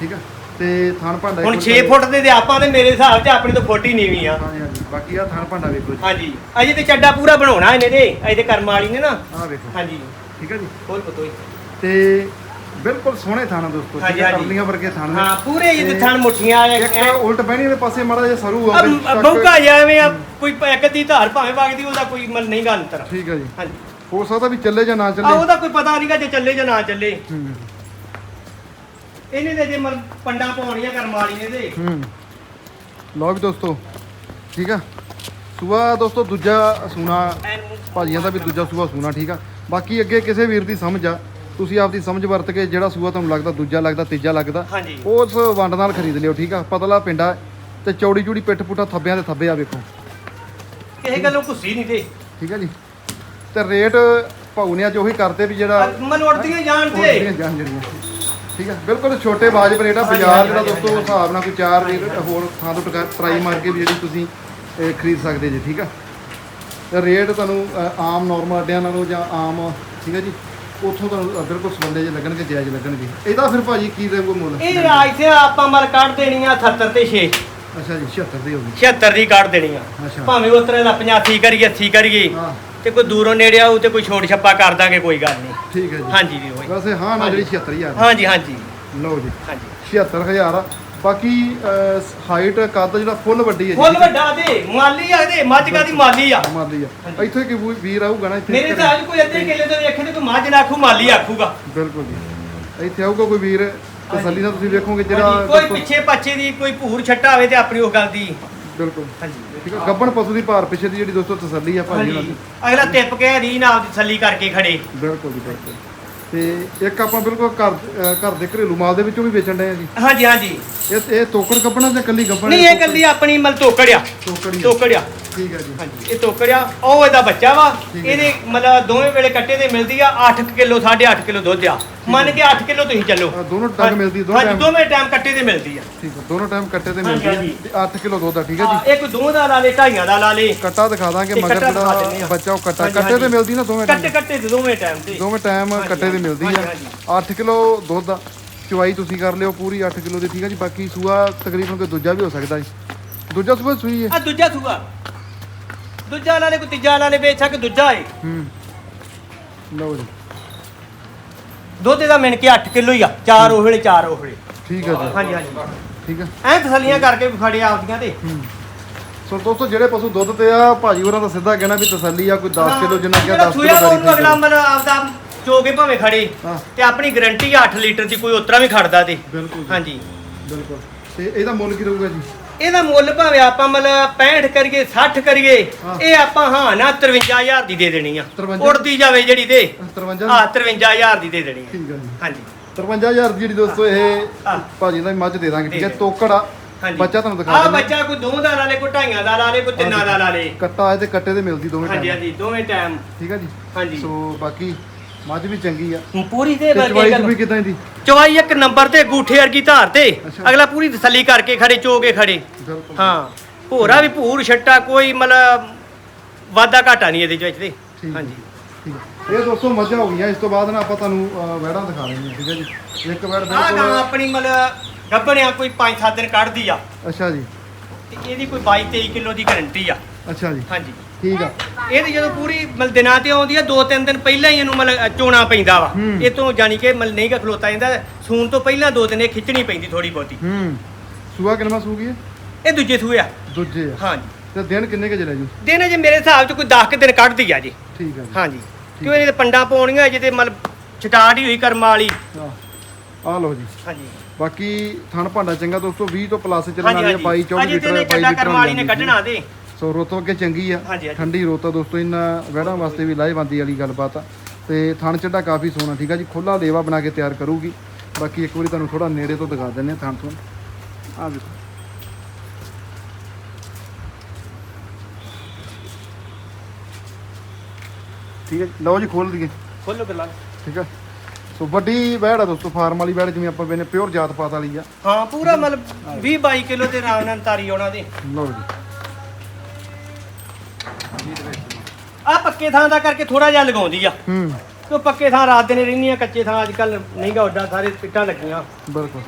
ਠੀਕ ਆ। ਤੇ ਥਣ ਭਾਂਡਾ ਹੁਣ ਇੱਕ 6 ਫੁੱਟ ਦੇ ਤੇ ਆਪਾਂ ਤੇ ਮੇਰੇ ਹਿਸਾਬ 'ਚ ਆਪਣੀ ਤਾਂ ਫੁੱਟ ਹੀ ਨੀਵੀਂ ਆ। ਹਾਂਜੀ ਹਾਂਜੀ। ਬਾਕੀ ਆ ਥਣ ਭਾਂਡਾ ਵੇਖੋ ਜੀ। ਹਾਂਜੀ। ਅਜੇ ਤੇ ਚੱਡਾ ਪੂਰਾ ਬਣਾਉਣਾ ਇਹਨੇ ਤੇ। ਅਜੇ ਤੇ ਕਰਮ ਵਾਲੀ ਨੇ ਨਾ। ਆ ਵੇਖੋ। ਹਾਂਜੀ। ਠੀਕ ਹੈ ਜੀ। ਹੋਰ ਪਤੋਈ ਤੇ ਬਿਲਕੁਲ ਸੋਹਣੇ ਥਣ ਦੋਸਤੋ ਹਾਂਜੀ, ਹਾਂਜੀ। ਵਰਗੇ ਥਣ ਨੇ। ਹਾਂ ਪੂਰੇ ਇਹਦੇ ਤੇ ਥਣ ਮੁੱਠੀਆਂ ਵਾਲੇ ਇੱਕ ਉਲਟ ਬਹਿਣੀ ਦੇ ਪਾਸੇ ਮਾੜਾ ਜਿਹਾ ਸਰੂ ਆ ਆ ਬੌਕਾ ਜਾਵੇਂ ਆ ਕੋਈ ਇੱਕ ਦੀ ਧਾਰ ਭਾਵੇਂ ਵਗਦੀ ਉਹਦਾ ਕੋਈ ਮਲ ਨਹੀਂ ਗਾ ਅੰਤਰ ਠੀਕ ਹੈ ਜੀ। ਹਾਂਜੀ। ਹੋ ਸਕਦਾ ਵੀ ਚੱਲੇ ਜਾਂ ਨਾ ਆ ਚੱਲੇ। ਉਹਦਾ ਕੋਈ ਪਤਾ ਨਹੀਂਗਾ ਜੇ ਚੱਲੇ ਜਾਂ ਨਾ ਚੱਲੇ। ਹੂੰ। ਇਹਨੇ ਤੇ ਜੇ ਮਲ ਪੰਡਾ ਪਾਉਣੀਆਂ ਕਰਮ ਵਾਲੀ ਨੇ ਤੇ ਹੂੰ। ਲਓ ਵੀ ਦੋਸਤੋ ਠੀਕ ਆ? ਸੂਆ ਦੋਸਤੋ ਦੂਜਾ ਸੂਣਾ ਐਨੂੰ ਭਾਜੀਆਂ ਦਾ ਵੀ ਦੂਜਾ ਸੂਆ ਸੂਣਾ ਠੀਕ ਆ? ਬਾਕੀ ਅੱਗੇ ਕਿਸੇ ਵੀਰ ਦੀ ਸਮਝ ਆ। ਤੁਸੀਂ ਆਪਦੀ ਸਮਝ ਵਰਤ ਕੇ ਜਿਹੜਾ ਸੂਆ ਤੁਹਾਨੂੰ ਲੱਗਦਾ ਦੂਜਾ ਲੱਗਦਾ ਤੀਜਾ ਲੱਗਦਾ ਹਾਂਜੀ। ਉਸ ਵੰਡ ਨਾਲ ਖਰੀਦ ਲਿਓ ਠੀਕ ਆ? ਪਤਲਾ ਪਿੰਡਾ ਤੇ ਚੌੜੀ ਚੂੜੀ ਪਿੱਠ ਪੁੱਠਾ ਥੱਬਿਆਂ ਦੇ ਥੱਬੇ ਆ ਵੇਖੋ। ਕਿਸੇ ਗੱਲੋਂ ਘੁੱਸੀ ਨਹੀਂ ਤੇ। ਠੀਕ ਆ ਜੀ? ਤੇ ਰੇਟ ਭਾਊ ਨੇ ਅੱਜ ਉਹੀ ਕਰਦੇ ਵੀ ਜਿਹੜਾ ਮਨ ਉੜਦੀਆਂ ਜਾਣ ਤੇ। ਉਲਟੀਆਂ ਜਾਣ ਜਿਹੜੀਆਂ। ਠੀਕ ਆ? ਬਿਲਕੁਲ ਛੋਟੇ ਬਾਜਬ ਰੇਟ ਆ ਬਾਜ਼ਾਰ ਜਿਹੜਾ ਦੋਸਤੋ ਹਿਸਾਬ ਨਾਲ ਕੋਈ ਚਾਰ ਰੇਟ ਹੋਰ ਥਾਂ ਤੋਂ ਟਰਾਈ ਮਾਰ ਕੇ ਵੀ ਜਿਹੜੀ ਤੁਸੀਂ ਖਰੀਦ ਸਕਦੇ ਜੀ ਠੀਕ ਆ? ਰੇਟ ਤੁਹਾਨੂੰ ਆਮ ਨਾਰਮਲ ਅੱਡਿਆਂ ਨਾਲੋਂ ਜਾਂ ਆਮ ਠੀਕ ਆ ਜੀ? ਉੱਥੋਂ ਤੁਹਾਨੂੰ ਬਿਲਕੁਲ ਸਬੰਦੇ ਜੇ ਲੱਗਣਗੇ ਜਾਇਜ਼ ਲੱਗਣਗੇ। ਇਹਦਾ ਫਿਰ ਭਾਜੀ ਕੀ ਰਹੂਗਾ ਮੁੱਲ? ਇਹ ਰਾਜ ਤੇ ਆਪਾਂ ਮਲ ਕੱਢ ਦੇਣੀ ਆ 78 ਤੇ 6 ਅੱਛਾ ਜੀ 76 ਦੀ ਹੋ ਗਈ। 76 ਦੀ ਕੱਢ ਦੇਣੀ ਆ। ਅੱਛਾ। ਭਾਵੇਂ ਉਸ ਤਰ੍ਹਾਂ ਦਾ 85 ਕਰੀਏ 80 ਕਰੀਏ ਹਾਂ। ਤੇ ਕੋਈ ਦੂਰੋਂ ਨੇੜੇ ਆਊ ਤੇ ਕੋਈ ਛੋਟ ਛੱਪਾ ਕਰ ਦਾਂਗੇ ਕੋਈ ਗੱਲ ਨਹੀਂ। ਠੀਕ ਹੈ ਜੀ। ਹਾਂਜੀ ਜੀ ਹੋਈ ਵੈਸੇ ਹਾਂ ਨਾ ਜਿਹੜੀ 76000 ਹਾਂਜੀ ਹਾਂਜੀ। ਲਓ ਜੀ। ਹਾਂਜੀ। 76000 ਆ। ਬਾਕੀ ਹਾਈਟ ਕੱਦ ਜਿਹੜਾ ਫੁੱਲ ਵੱਡੀ ਹੈ ਫੁੱਲ ਵੱਡਾ ਤੇ ਮਾਲੀ ਆ ਤੇ ਮੱਝ ਕਾ ਦੀ ਮਾਲੀ ਆ। ਮਾਲੀ ਆ। ਇੱਥੇ ਕੀ ਵੀਰ ਆਊਗਾ ਨਾ ਇੱਥੇ ਮੇਰੇ। ਹਿਸਾਬ 'ਚ ਕੋਈ ਅੱਧੇ ਕਿੱਲੇ ਦੇ ਵੇਖੇ ਤੇ ਕੋਈ ਮੱਝ ਨਾ ਆਖੂ ਮਾਲੀ ਆਖੂਗਾ। ਬਿਲਕੁਲ ਜੀ। ਇੱਥੇ ਆਊਗਾ ਕੋਈ ਵੀਰ ਤਸੱਲੀ ਨਾਲ ਤੁਸੀਂ ਵੇਖੋਗੇ ਜਿਹੜਾ ਕੋਈ ਪਿੱਛੇ ਪੱਛੇ ਦੀ ਕੋਈ ਭੂਰ ਛੱਟਾ ਹੋਵੇ ਤੇ ਆਪਣੀ ਉਹ ਗੱਲ ਦੀ। ਬਿਲਕੁਲ। ਹਾਂਜੀ। ਠੀਕ ਹੈ ਗੱਬਣ ਪਸ਼ੂ ਦੀ ਭਾਰ ਪਿੱਛੇ ਦੀ ਜਿਹੜੀ ਦੋਸਤੋ ਤਸੱਲੀ ਆ ਭਾਜੀ ਦੀ ਅਗਲਾ ਟਿਪ ਕੇ ਰੀ ਨਾਲ ਦੀ ਤਸੱਲੀ ਕਰਕੇ ਖੜੇ। ਬਿਲਕੁਲ ਜੀ ਬਿਲਕੁਲ। ਤੇ ਇੱਕ ਆਪਾਂ ਬਿਲਕੁਲ ਘਰ ਅ, ਘਰ ਦੇ ਘਰੇਲੂ ਮਾਲ ਦੇ ਵਿੱਚੋਂ ਵੀ ਵੇਚਣ ਡਏ ਆ ਜੀ। ਹਾਂਜੀ ਹਾਂਜੀ। ਇਹ ਇਹ ਤੋਕੜ ਕੱਪਣਾ ਤੇ ਕੱਲੀ ਗੱਬਣ ਨਹੀਂ ਇਹ ਕੱਲੀ ਆਪਣੀ ਮਲ ਤੋਕੜਿਆ। ਤੋਕੜੀ ਤੋਕੜਿਆ। ਠੀਕ ਹੈ ਜੀ। ਹਾਂਜੀ ਇਹ ਤੋਕੜਿਆ ਉਹ ਇਹਦਾ ਬੱਚਾ ਵਾ। ਠੀਕ ਹੈ। ਇਹਦੇ ਮਤਲਬ ਦੋਵੇਂ ਵੇਲੇ ਕੱਟੇ ਤੇ ਮਿਲਦੀ ਆ 8 ਕਿਲੋ 8.5 ਕਿਲੋ ਦੁੱਧ ਆ। ਮੰਨ ਕੇ 8 ਕਿਲੋ ਤੁਸੀਂ ਚੱਲੋ। ਦੋਨੋਂ ਟੰਗ ਮਿਲਦੀ ਦੋਨੋਂ ਹਾਂਜੀ ਦੋਵੇਂ ਟਾਈਮ ਕੱਟੇ ਤੇ ਮਿਲਦੀ ਆ। ਠੀਕ ਹੈ ਦੋਨੋਂ ਟਾਈਮ ਕੱਟੇ ਤੇ ਮਿਲਦੀ ਹਾਂਜੀ। ਹੈ ਤੇ 8 ਕਿਲੋ ਦੁੱਧ ਆ ਠੀਕ ਹੈ ਹਾਂ, ਜੀ ਇੱਕ ਦੋ ਦਾ ਲਾ ਲੇ ਢਾਈਆਂ ਦਾ ਲਾ ਲੇ ਕੱਟਾ ਦਿਖਾ ਦਾਂਗੇ ਤੇ ਮਗਰ ਕੱਟਾ ਦਿਖਾ ਦਿੰਦੇ ਜਿਹੜਾ ਆ। ਬੱਚਾ ਉਹ ਕੱਟਾ। ਹਾਂਜੀ, ਕੱਟੇ ਤੇ ਹਾਂਜੀ। ਮਿਲਦੀ ਨਾ ਦੋਵੇਂ ਕੱਟੇ ਕੱਟੇ ਤੇ ਦੋਵੇਂ ਟਾਈਮ ਤੇ। ਦੋਵੇਂ ਟਾਈਮ ਕੱਟੇ ਤੇ ਮਿਲਦੀ ਹਾਂਜੀ, ਆ। ਹਾਂਜੀ। 8 ਕਿਲੋ ਦੁੱਧ ਆ। ਚੁਆਈ ਤੁਸੀਂ ਕਰ ਲਿਓ ਪੂਰੀ 8 ਕਿਲੋ ਦੀ ਠੀਕ ਹੈ ਜੀ। ਬਾਕੀ ਸੂਆ ਤਕਰੀਬਨ ਕੋਈ ਦੂਜਾ ਵੀ ਹੋ ਸਕਦਾ ਜੀ। ਦੂਜਾ ਸੂਆ ਸੂਈ ਹੈ। ਆ ਦੂਜਾ ਸੂਆ। ਦੂਜਾ ਲਾ ਲੇ ਕੋਈ ਤੀਜਾ ਲਾ ਲੇ ਵੇਚ ਸਕ ਦੂਜਾ ਏ। ਹੂੰ। ਲਓ ਜੀ। ਦੁੱਧ ਦਾ ਮਿਣ ਕੇ 8 ਕਿਲੋ ਹੀ ਆ ਚਾਰ ਉਹਲੇ ਚਾਰ ਉਹਲੇ ਠੀਕ ਹੈ ਜੀ। ਹਾਂਜੀ ਹਾਂਜੀ। ਠੀਕ ਹੈ ਐ ਤਸੱਲੀਆਂ ਕਰਕੇ ਖੜੇ ਆਪਦੀਆਂ ਤੇ। ਹੂੰ। ਸੋ ਦੋਸਤੋ ਜਿਹੜੇ ਪਸ਼ੂ ਦੁੱਧ ਤੇ ਆ ਭਾਜੀ ਹੋਰਾਂ ਦਾ ਸਿੱਧਾ ਕਹਿਣਾ ਵੀ ਤਸੱਲੀ ਆ ਕੋਈ 10 ਕਿਲੋ ਜਿੰਨਾ ਕਿਹਾ 10 ਸੂਆ ਕਿਲੋ ਉਹਨੂੰ ਅਗਲਾ ਮਤਲਬ ਆਪਦਾ ਚੋਗੇ ਭਾਵੇਂ ਖੜੇ ਹਾਂ। ਤੇ ਆਪਣੀ ਗਾਰੰਟੀ 8 ਲੀਟਰ ਦੀ ਕੋਈ ਉਤਰਾ ਵੀ ਖੜਦਾ ਤੇ। ਬਿਲਕੁਲ ਜੀ, ਹਾਂਜੀ। ਬਿਲਕੁਲ। ਤੇ ਇਹਦਾ ਮੁੱਲ ਕੀ ਰਹੂਗਾ ਜੀ? ਇਹਦਾ ਮੁੱਲ ਭਾਵੇਂ ਆਪਾਂ ਮਤਲਬ 65 ਕਰੀਏ 60 ਕਰੀਏ। ਇਹ ਆਪਾਂ ਹਾਂ ਨਾ 53000 ਦੀ ਦੇ ਦੇਣੀ ਆ। 53 ਉੜਦੀ ਜਾਵੇ ਜਿਹੜੀ ਤੇ 53 ਹਾਂ 53000 ਦੀ ਦੇ ਦੇਣੀ ਆ। ਠੀਕ ਹੈ ਜੀ। ਹਾਂਜੀ। 53000 ਦੀ ਜਿਹੜੀ ਦੋਸਤੋ ਇਹ ਭਾਜੀ ਦਾ ਮੱਝ ਦੇ ਦਾਂਗੇ ਠੀਕ ਹੈ ਦੇ ਦੇ। ਤੋਕੜ ਆ। ਹਾਂਜੀ। ਬੱਚਾ ਤੁਹਾਨੂੰ ਦਿਖਾ ਆ। ਬੱਚਾ ਕੋਈ ਦੋ ਦਾ ਲਾ ਲੇ ਕੋਈ ਢਾਈਆਂ ਦਾ ਲਾ ਲੇ ਕੋਈ ਤਿੰਨਾਂ ਦਾ ਲਾ ਲੇ। ਕੱਟਾ ਤੇ ਕੱਟੇ ਤੇ ਮਿਲਦੀ ਦੋਵੇਂ ਹਾਂਜੀ ਟਾਈਮ ਹਾਂਜੀ ਦੋਵੇਂ ਟਾਈਮ ਠੀਕ ਹੈ ਜੀ। ਹਾਂਜੀ। ਸੋ ਬਾਕੀ ਮੱਝ ਵੀ ਚੰਗੀ ਆ। ਪੂਰੀ ਦੇ ਤੇ ਚਵਾਈ ਵੀ ਕਿਦਾਂ ਦੀ ਚਵਾਈ ਇੱਕ ਨੰਬਰ ਤੇ ਗੂਠੇ ਵਰਗੀ ਧਾਰ ਤੇ। ਅਗਲਾ ਪੂਰੀ ਤਸੱਲੀ ਕਰਕੇ ਖੜੇ ਚੋ ਕੇ ਖੜੇ। ਹਾਂ ਭੋਰਾ ਵੀ ਭੂਰ ਛੱਟਾ ਕੋਈ ਮਤਲਬ ਵਾਦਾ ਘਾਟਾ ਨਹੀਂ ਇਹਦੇ ਵਿੱਚ ਹੈ। ਹਾਂਜੀ। ਇਹ ਦੋਸਤੋ ਮੱਝਾਂ ਹੋ ਗਈਆਂ ਇਸ ਤੋਂ ਬਾਅਦ ਨਾ ਆਪਾਂ ਤੁਹਾਨੂੰ ਵਹਿੜਾਂ ਦਿਖਾ ਦਿੰਦੇ ਹਾਂ ਠੀਕ ਹੈ ਜੀ। ਇੱਕ ਗਾਂ ਬਿਲਕੁਲ ਆਪਣੀ ਮਤਲਬ ਗੱਭਣਿਆ ਕੋਈ 5-7 ਦਿਨ ਕੱਢਦੀ ਆ। ਅੱਛਾ ਜੀ। ਤੇ ਇਹਦੀ ਕੋਈ 22-23 ਕਿਲੋ ਦੀ ਗਾਰੰਟੀ ਆ। ਅੱਛਾ ਜੀ। ਹਾਂਜੀ। ਠੀਕ ਆ। ਇਹਦੀ ਜਦੋਂ ਪੂਰੀ ਮਤਲਬ ਦਿਨਾਂ ਤੇ ਆਉਂਦੀ ਆ ਦੋ ਤਿੰਨ ਦਿਨ ਪਹਿਲਾਂ ਹੀ ਇਹਨੂੰ ਮਤਲਬ ਚੋਣਾ ਪੈਂਦਾ ਵਾ। ਹੂੰ। ਇਹ ਤੋਂ ਜਾਣੀ ਕਿ ਮਤਲਬ ਨਹੀਂ ਗਾ ਖਲੋਤਾ ਜਾਂਦਾ ਸੂਣ ਤੋਂ ਪਹਿਲਾਂ ਦੋ ਦਿਨ ਇਹ ਖਿੱਚਣੀ ਪੈਂਦੀ ਥੋੜੀ ਬਹੁਤੀ। ਹੂੰ। ਸੂਆ ਕਿੰਨਾ ਸੂਗੀ ਹੈ ਇਹ ਦੂਜੇ ਸੂਏ ਆ। ਦੂਜੇ ਆ। ਹਾਂਜੀ। ਤੇ ਦਿਨ ਕਿੰਨੇ ਕੁ ਚਲੇ ਜੂ ਦਿਨ ਜੇ ਮੇਰੇ ਹਿਸਾਬ 'ਚ ਕੋਈ 10 ਕੁ ਦਿਨ ਕੱਢਦੀ ਆ ਜੀ। ਠੀਕ ਆ ਜੀ। ਹਾਂਜੀ। ਕਿਉਂ ਇਹਦੇ ਪੰਡਾਂ ਪਾਉਣੀਆਂ ਅਜੇ ਤੇ ਮਤਲਬ ਛਟਾਟ ਹੀ ਹੋਈ ਕਰਮਾਂ ਵਾਲੀ। ਆਹ ਆ ਲਓ ਜੀ। ਹਾਂਜੀ। ਬਾਕੀ ਥਣ ਭਾਂਡਾ ਚੰਗਾ ਦੋਸਤੋ 20 ਤੋਂ ਪਲੱਸ ਚੱਲਣ ਹਾਂਜੀ ਵਾਲੀ ਆ 22 24 ਅਜੇ ਤੇ ਲੀਟਰ ਇਹਨੇ 22 ਚੱਡਾ ਲੀਟਰ ਕਰਮਾਂ ਵਾਲੀ ਨੇ ਕੱਢਣਾ ਦੇ ਸੋ ਰੋਤੋਂ ਅੱਗੇ ਚੰਗੀ ਆ। ਹਾਂਜੀ, ਹਾਂਜੀ। ਠੰਡੀ ਰੋਤ ਆ ਦੋਸਤੋ ਇਹਨਾਂ ਵਹਿੜਾਂ ਵਾਸਤੇ ਵੀ ਲਾਹੇਵੰਦੀ ਵਾਲੀ ਗੱਲਬਾਤ ਆ। ਤੇ ਥਣ ਚੱਡਾ ਕਾਫੀ ਸੋਹਣਾ ਠੀਕ ਆ ਜੀ? ਖੁੱਲਾ ਲੇਵਾ ਬਣਾ ਕੇ ਤਿਆਰ ਕਰੂਗੀ। ਬਾਕੀ ਇੱਕ ਵਾਰੀ ਤੁਹਾਨੂੰ ਥੋੜਾ ਨੇੜੇ ਤੋਂ ਦਿਖਾ ਦਿੰਨੇ ਆ ਥਣ ਤੋਂ ਆ ਦੇਖੋ ਠੀਕ ਹੈ ਜੀ, ਲਓ ਜੀ ਖੋਲ ਦਈਏ। ਖੋਲੋ ਗੱਲਾਂ ਠੀਕ ਆ? ਸੋ ਵੱਡੀ ਵਹਿੜ ਆ ਦੋਸਤੋ ਫਾਰਮ ਵਾਲੀ ਵਹਿੜ ਜਿਵੇਂ ਆਪਾਂ ਵੇਨੇ ਪਿਓਰ ਜਾਤ ਪਾਤ ਵਾਲੀ ਆ। ਹਾਂ ਪੂਰਾ ਮਤਲਬ 20 22 ਕਿਲੋ ਤੇ ਆਰਾਮ ਨਾਲ ਤਾਰੀ ਆਉਣਾ ਦੇ। ਲਓ ਜੀ। ਆ ਪੱਕੇ ਥਾਂ ਦਾ ਕਰਕੇ ਥੋੜਾ ਜਿਹਾ ਲਗਾਉਂਦੀ ਆ। ਹੂੰ। ਕਿਉਂ ਪੱਕੇ ਥਾਂ ਰਾਤ ਦਿਨੇ ਰਹਿੰਦੀਆਂ ਕੱਚੇ ਥਾਂ ਅੱਜ ਕੱਲ ਨਹੀਂਗਾ ਉੱਡਾ ਸਾਰੇ ਪਿੱਟਾਂ ਲੱਗੀਆਂ। ਬਿਲਕੁਲ।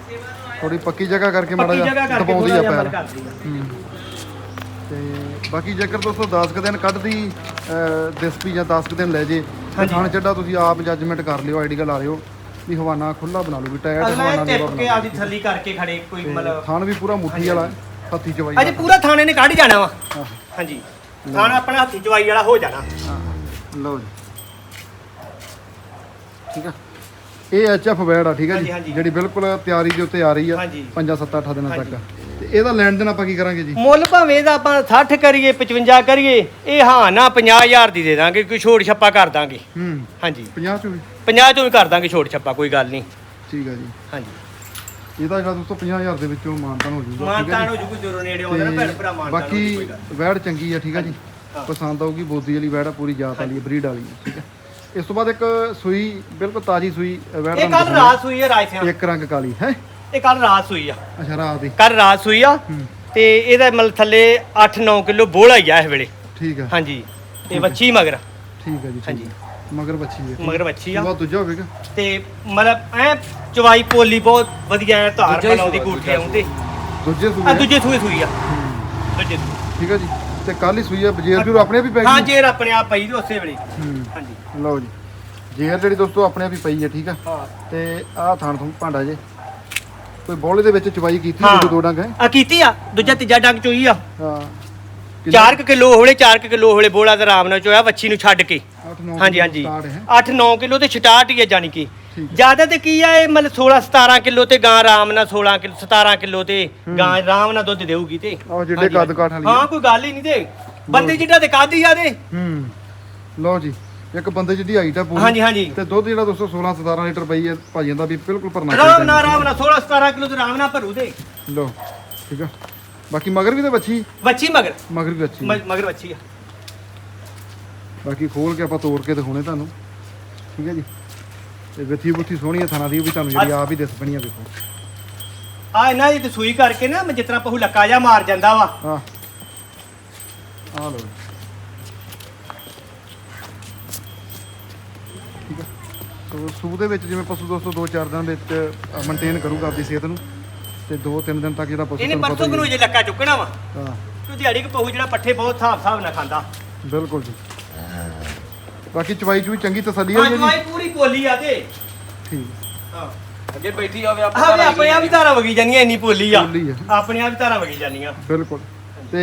ਥੋੜੀ ਪੱਕੀ ਜਗ੍ਹਾ ਕਰਕੇ ਮਾੜਾ ਪੱਕੀ ਜਿਹਾ ਕਰਕੇ ਦਬਾਉਂਦੀ ਥੋੜਾ ਆ ਜਿਹਾ ਪੈਰ। ਅਮਲ ਕਰਦੀ ਆ। ਹੂੰ। ਤੇ ਬਾਕੀ ਜੇਕਰ ਦੋਸਤੋ 10 ਕੁ ਦਿਨ ਕੱਢਦੀ ਅਹ, ਦਿਸਪੀ ਜਾਂ 10 ਕੁ ਦਿਨ ਲੈ ਜੇ ਤੇ ਹਾਂਜੀ। ਥਣ ਚੱਡਾ ਤੁਸੀਂ ਆਪ ਜੱਜਮੈਂਟ ਕਰ ਲਿਓ ਆਈਡੀਆ ਲਾ ਲਿਓ ਵੀ ਹਵਾਨਾ ਖੁੱਲਾ ਬਣਾ ਲਓ ਵੀ ਟਾਇਰ ਅਗਲਾ ਹਵਾਨਾ ਇਹ ਲੇਵਾ ਟਿਪ ਕੇ ਬਣਾ ਆਪਦੀ ਥੱਲੀ ਕਰਕੇ ਖੜੇ ਕੋਈ ਮਤਲਬ ਥਣ ਵੀ ਪੂਰਾ ਮੁੱਠੀ ਵਾਲਾ ਹੈ, ਹੱਥੀ ਚਵਾਈ ਅਜੇ ਪੂਰਾ ਥਾਣੇ ਨੇ ਕੱਢ ਜਾਣਾ ਵਾ। ਹਾਂਜੀ। ਥਾਣਾ ਆਪਣਾ ਹੱਥੀ ਚਵਾਈ ਵਾਲਾ ਹੋ ਜਾਣਾ। ਲਓ ਜੀ। ਠੀਕ ਆ? ਇਹ ਐਚਐਫ ਵੈੜ ਆ ਠੀਕ ਆ ਹਾਂਜੀ, ਜੀ? ਹਾਂਜੀ। ਜਿਹੜੀ ਬਿਲਕੁਲ ਤਿਆਰੀ ਦੇ ਉੱਤੇ ਆ ਰਹੀ ਆ ਹਾਂਜੀ। 5 7 8 ਦਿਨਾਂ। ਤੱਕ। ਤੇ ਇਹਦਾ ਲੈਣ ਦੇਣ ਆਪਾਂ ਕੀ ਕਰਾਂਗੇ ਜੀ? ਮੁੱਲ ਭਾਵੇਂ ਇਹਦਾ ਆਪਾਂ 60 ਕਰੀਏ 55 ਕਰੀਏ ਇਹ ਹਾਂ ਨਾ 50000 ਦੀ ਦੇ ਦਾਂਗੇ ਕੋਈ ਛੋੜ ਛੱਪਾ ਕਰ ਦਾਂਗੇ। ਹੂੰ। ਹਾਂਜੀ। 50 ਚ ਵੀ? 50 ਚੋਂ ਵੀ ਕਰ ਦਾਂਗੇ ਛੋੜ ਛੱਪਾ ਕੋਈ ਗੱਲ ਨਹੀਂ। ਠੀਕ ਆ ਜੀ। ਹਾਂਜੀ। ਇਹਦਾ ਜਿਹੜਾ ਦੋਸਤੋ 50000 ਦੇ ਵਿੱਚੋਂ ਮਾਨਤਾਨ ਹੋ ਜੂਗਾ ਮਾਨਤਾਨ ਹੋ ਜੂ? ਕੋਈ ਜਦੋਂ ਨੇੜੇ ਆਉਂਦਾ ਨਾ ਭੈਣ ਭਰਾ ਮਾਨਤਾਨ ਬਾਕੀ ਵੈੜ ਚੰਗੀ ਆ ਠੀਕ ਆ ਜੀ। ਪਸੰਦ ਆਊਗੀ ਬੋਦੀ ਵਾਲੀ ਵੈੜ ਆ ਪੂਰੀ ਜਾਤ ਵਾਲੀ ਬਰੀਡ ਵਾਲੀ ਆ, ਠੀਕ ਆ ਇਸ ਤੋਂ ਬਾਅਦ ਇੱਕ ਸੂਈ ਬਿਲਕੁਲ ਤਾਜੀ ਸੂਈ ਵੈੜ ਇਹ ਕੱਲ ਰਾਤ ਸੂਈ ਹੈ ਰਾਜ ਸਿਆਂ ਇੱਕ ਰੰਗ ਕਾਲੀ ਹੈ? ਇਹ ਕੱਲ ਰਾਤ ਸੂਈ ਆ। ਅੱਛਾ ਰਾਤ ਦੀ। ਕੱਲ ਰਾਤ ਸੂਈ ਆ ਤੇ ਇਹਦਾ ਮਤਲਬ ਥੱਲੇ 8-9 ਕਿਲੋ ਬੋਲਾ ਹੀ ਆ ਇਸ ਵੇਲੇ। ਠੀਕ ਆ। ਹਾਂਜੀ ਤੇ ਵੱਛੀ ਮਗਰ। ਠੀਕ ਆ ਜੀ ਹਾਂਜੀ। ਮਗਰ ਬੱਚੀ ਹੈ। ਮਗਰ ਵੱਛੀ ਆ। ਬਹੁਤ ਦੂਜਾ ਹੋਵੇਗਾ। ਤੇ ਮਤਲਬ ਐ ਚਵਾਈ ਪੋਲੀ ਬਹੁਤ ਵਧੀਆ ਐ ਧਾਰ ਦੂਜਾ ਹੀ ਬਣਾਉਂਦੀ ਸੂਆ, ਗੂਠੇ ਆਉਂਦੇ ਦੂਜੇ ਆ ਸੂਏ ਦੂਜੇ ਸੂਏ ਸੂਈ ਆ। ਹੂੰ, ਦੂਜੇ ਸੂਏ। ਠੀਕ ਆ ਜੀ। ਤੇ ਕੱਲ ਹੀ ਸੂਈ ਆ। ਬਜੇਰ ਜੂਰ ਆਪਣੇ ਆਪ ਹੀ ਪੈ ਹਾਂ ਗਈ ਜੇਰ ਆਪਣੇ ਆਪ ਪਈ ਦੀ ਉਸੇ ਵੇਲੇ। ਹੂੰ। ਹਾਂਜੀ। ਲਓ ਜੀ। ਜੇਰ ਜਿਹੜੀ ਦੋਸਤੋ ਆਪਣੇ ਆਪ ਹੀ ਪਈ ਹੈ ਠੀਕ ਆ। ਹਾਂ। ਤੇ ਆਹ ਥਾਣ ਤੋਂ ਭਾਂਡਾ ਜੇ। ਕੋਈ ਬੋਲੇ ਦੇ ਵਿੱਚ ਚਵਾਈ ਕੀਤੀ ਹਾਂ। ਦੋ ਡੰਗ ਹੈ? ਆ ਕੀਤੀ ਆ। ਦੂਜਾ ਤੀਜਾ ਡੰਗ ਚੋਈ ਆ। ਹਾਂ। 4 ਕਿਲੋ ਹੋਲੇ 4 ਕਿਲੋ ਹੋਲੇ ਬੋਲਾ ਤੇ ਆਰਾਮ ਨਾਲ ਚੋਇਆ ਵੱਛੀ ਨੂੰ ਛੱਡ ਕੇ। ਹਾਂਜੀ ਹਾਂਜੀ। 8-9 ਕਿਲੋ ਤੇ ਛਟਾਟ ਹੀ ਹੈ ਜਾਨੀ ਕਿ। ਜ਼ਿਆਦਾ ਤੇ ਕੀ ਆ ਇਹ ਮਤਲਬ 16-17 ਕਿਲੋ ਤੇ ਗਾਂ ਆਰਾਮ ਨਾਲ 16 ਕਿਲੋ 17 ਕਿਲੋ ਤੇ ਗਾਂ ਆਰਾਮ ਨਾਲ ਦੁੱਧ ਦੇਊਗੀ ਤੇ। ਆਹ ਜਿਹੜੇ ਕੱਦ ਕਾਠ ਵਾਲੀ ਹਾਂ ਕੋਈ ਗੱਲ ਹੀ ਨਹੀਂ ਤੇ। ਬੰਦੇ ਜਿੱਡਾ ਤੇ ਕੱਦ ਹੀ ਆ ਦੇ ਹੂੰ। ਲਓ ਜੀ ਇੱਕ ਬੰਦੇ ਜਿਹਦੀ ਹਾਈਟ ਆ ਪੂਰੀ। ਹਾਂਜੀ ਹਾਂਜੀ। ਤੇ ਦੁੱਧ ਜਿਹੜਾ ਦੋਸਤੋ 16 17 ਲੀਟਰ ਪਈ ਹੈ ਭਾਜੀਆਂ ਦਾ ਵੀ ਬਿਲਕੁਲ ਭਰਨਾ ਆਰਾਮ ਨਾਲ ਆਰਾਮ ਨਾਲ 16-17 ਕਿਲੋ ਤੇ ਆਰਾਮ ਨਾਲ ਭਰੂ ਦੇ ਲਓ ਠੀਕ ਆ। ਬਾਕੀ ਮਗਰ ਵੀ ਤੇ ਬੱਚੀ ਵੱਛੀ ਮਗਰ। ਮਗਰ ਵੀ ਬੱਚੀ ਮ- ਮਗਰ ਵੱਛੀ ਆ। ਬਾਕੀ ਖੋਲ ਕੇ ਆਪਾਂ ਤੋੜ ਕੇ ਦਿਖਾਉਣੇ ਤੁਹਾਨੂੰ। ਠੀਕ ਹੈ ਜੀ? ਤੇ ਵਿੱਥੀ ਬੁੱਥੀ ਸੋਹਣੀ ਆ ਥਾਣਾ ਦੀ ਉਹ ਵੀ ਤੁਹਾਨੂੰ ਜਿਹੜੀ ਆਪ ਹੀ ਦਿਸ ਪਣੀ ਆ ਦੇਖੋ। ਆ ਇਹਨਾਂ ਦੀ ਤੇ ਸੂਈ ਕਰਕੇ ਨਾ ਮੈਂ ਜਿਤਨਾ ਪਹੂ ਲੱਕਾ ਜਾ ਮਾਰ ਜਾਂਦਾ ਵਾ। ਆ ਆ ਲਓ ਜੀ। ਠੀਕ ਆ ਸੋ ਸੂਬ ਦੇ ਵਿੱਚ ਜਿਵੇਂ ਪਸ਼ੂ ਦੋਸਤੋ 2-4 ਦਿਨ ਵਿੱਚ ਮੇਨਟੇਨ ਕਰੂਗਾ ਆਪਣੀ ਸਿਹਤ ਨੂੰ। ਤੇ 2-3 ਦਿਨ ਤੱਕ ਜਿਹੜਾ ਪਸ਼ੂ ਇਹਨੇ ਪਰਸੋਂ ਹੀ ਜੇ ਲੱਕਾ ਚੁੱਕਣਾ ਵਾ ਹੈ। ਹਾਂ ਤੂੰ ਦਿਹਾੜੀ ਕ ਪਹੂ ਜਿਹੜਾ ਪੱਠੇ ਬਹੁਤ ਹਿਸਾਬ ਹਿਸਾਬ ਨਾਲ ਖਾਂਦਾ। ਬਿਲਕੁਲ ਜੀ। ਬਾਕੀ ਚਵਾਈ ਚੂਈ ਚੰਗੀ ਤਸੱਲੀ ਹਾਂ ਹੋਈ ਹੈ ਜੀ? ਪੂਰੀ ਕੋਲੀ ਆ ਤੇ। ਠੀਕ। ਹਾਂ। ਅੱਗੇ ਬੈਠੀ ਹੋਵੇ ਆਹ ਵੀ ਆਪਣੇ ਆਪ ਹੀ ਧਾਰਾਂ ਵਗੀ ਜਾਂਦੀਆਂ ਇੰਨੀ ਪੋਲੀ ਆ। ਪੋਲੀ ਆ। ਆਪਣੇ ਆਪ ਹੀ ਧਾਰਾਂ ਵਗੀ ਜਾਂਦੀਆਂ ਬਿਲਕੁਲ। ਤੇ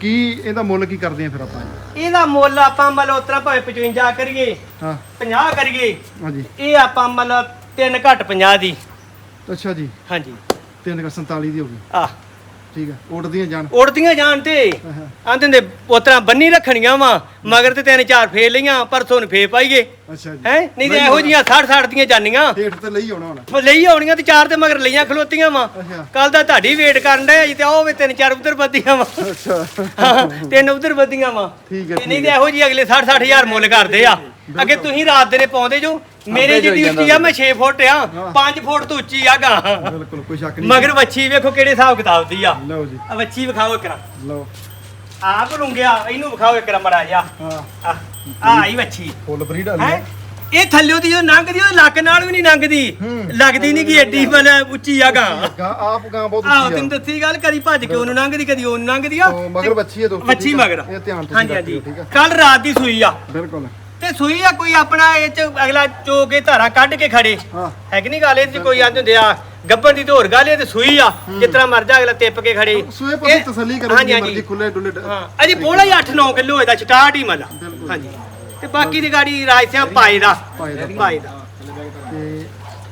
ਕੀ ਇਹਦਾ ਮੁੱਲ ਕੀ ਕਰਦੇ ਆ ਫਿਰ ਆਪਾਂ? ਇਹਦਾ ਮੁੱਲ ਆਪਾਂ ਮਤਲਬ ਉਤਰਾ ਭਾਵੇਂ 55 ਕਰੀਏ ਹਾਂ। 50 ਕਰੀਏ ਹਾਂਜੀ। ਇਹ ਆਪਾਂ ਮਤਲਬ 3 ਘੱਟ 50 ਦੀ। ਅੱਛਾ ਜੀ। ਹਾਂਜੀ। 347 ਦੀ ਹੋ ਗਈ। ਆ। ਠੀਕ ਹੈ ਉੱਡਦੀਆਂ ਜਾਣ। ਉੜਦੀਆਂ ਜਾਣ ਤੇ। ਆਂਦੇ ਨੇ ਉਤਰਾ ਬੰਨੀ ਰੱਖਣੀਆਂ ਵਾ ਮਗਰ ਤੇ ਤਿੰਨ ਚਾਰ ਫੇਰ ਲਈਆਂ ਪਰਸੋਂ ਨੂੰ ਫੇਰ ਪਾਈਏ। ਅੱਛਾ ਜੀ। ਹੈ? ਨਹੀਂ ਤੇ ਇਹੋ ਜੀਆਂ 60 60 ਦੀਆਂ ਜਾਨੀਆਂ। ਹੇਠ ਤੇ ਲਈ ਆਉਣਾ ਹੁਣ। ਲਈ ਆਉਣੀਆਂ ਤੇ ਚਾਰ ਤੇ ਮਗਰ ਲਈਆਂ ਖਲੋਤੀਆਂ ਵਾ। ਕੱਲ ਦਾ ਤੁਹਾਡੀ ਵੇਟ ਕਰਨ ਡਿਆ ਜੀ ਤੇ ਉਹ ਵੀ ਤਿੰਨ ਚਾਰ ਉਧਰ ਬੱਦੀਆਂ ਵਾ। ਅੱਛਾ। ਤਿੰਨ ਉਧਰ ਬੱਦੀਆਂ ਵਾ। ਠੀਕ ਹੈ, ਨਹੀਂ ਤੇ ਇਹੋ ਜੀ ਅਗਲੇ 60 60 ਹਜ਼ਾਰ ਮੁੱਲ ਕਰਦੇ ਆ। ਅੱਗੇ ਤੁਸੀਂ ਰਾਤ ਦੇ ਨੇ ਪਾਉਂਦੇ ਜੋ। ਮੇਰੇ ਜਿੱਡੀ ਉੱਚੀ ਆ ਮੈਂ 6 ਫੁੱਟ ਆ ਹਾਂ। 5 ਫੁੱਟ ਤੋਂ ਉੱਚੀ ਆ ਗਾਂ। ਬਿਲਕੁਲ ਕੋਈ ਸ਼ੱਕ ਨਹੀਂ। ਮਗਰ ਵੱਛੀ ਵੇਖੋ ਕਿਹੜੇ ਹਿਸਾਬ ਕਿਤਾਬ ਦੀ ਆ। ਲਓ ਜੀ। ਆ ਵੱਛੀ ਵਿਖਾਓ ਇਕਰਾ ਲਓ। ਆਪ ਰੁੰਗਿਆ ਇਹਨੂੰ ਵਿਖਾਓ ਇਕਰਾ ਮੜਾ ਜਾ ਹਾਂ। ਆ ਆ ਆਈ ਵੱਛੀ। ਫੁੱਲ ਬਰੀਡ ਹੈ? ਵਾਲੀ ਇਹ ਥੱਲਿਓ ਦੀ ਜਦੋਂ ਲੰਘਦੀ ਉਹ ਲੱਕ ਨਾਲ ਵੀ ਨਹੀਂ ਲੰਘਦੀ। ਹੂੰ। ਲੱਗਦੀ ਨਹੀਂ ਕਿ ਐਡੀ ਮਤਲਬ ਉੱਚੀ ਆ ਗਾਂ। ਆਪ ਗਾਂ ਬਹੁਤ ਆਹੋ ਉੱਚੀ ਤੈਨੂੰ ਆ ਦੱਸੀ ਗੱਲ ਕਦੀ ਭੱਜ ਕੇ ਉਹਨੂੰ ਲੰਘਦੀ ਕਦੀ ਉਹਨੂੰ ਲੰਘਦੀ ਆ। ਮਗਰ ਬੱਚੀ ਹੈ ਦੋਸਤੋ ਆ? ਮਗਰ। ਇਹ ਧਿਆਨ ਤੁਸੀਂ ਹਾਂਜੀ ਰੱਖਿਓ ਹਾਂਜੀ। ਠੀਕ ਆ। ਕੱਲ ਰਾਤ ਦੀ ਸੂਈ ਆ। ਬਿਲਕੁਲ। ਤੇ ਸੂਈ ਆ ਕੋਈ ਆਪਣਾ ਇਹ ਚ ਅਗਲਾ ਚੋ ਕੇ ਧਾਰਾ ਕੱਢ ਕੇ ਖੜੇ। ਹਾਂ। ਹੈ ਕਿ ਨਹੀਂ ਗੱਲ? ਇਹ ਚ ਕੋਈ ਆਂਦੇ ਹੁੰਦੇ ਆ ਗੱਬਨ ਦੀ ਗੱਲ ਇਹ ਤੇ ਸੂਈ ਆ ਤਰ੍ਹਾਂ ਮਰ ਜਾ ਅਗਲਾ ਤਿੱਪ ਕੇ ਖੜੇ। ਸੂਏ ਪਾਸੇ ਇਹ- ਤਸੱਲੀ ਕਰੋ ਹਾਂਜੀ, ਜਿੰਨੀ ਹਾਂਜੀ। ਮਰਜ਼ੀ ਖੁੱਲੇ ਡੁੱਲੇ ਹਾਂ ਅਜੇ ਬੋਲਾ ਹੀ 8-9 ਕਿਲੋ ਇਹਦਾ ਸਟਾਰਟ ਹੀ ਮਲਾ ਬਿਲਕੁਲ। ਹਾਂਜੀ। ਤੇ ਬਾਕੀ ਦੀ ਗਾੜੀ ਰਾਜ ਸਿਆਂ ਪਾਏ ਦਾ। ਪਾਏ ਦਾ। ਪਾਏ ਦਾ। ਤੇ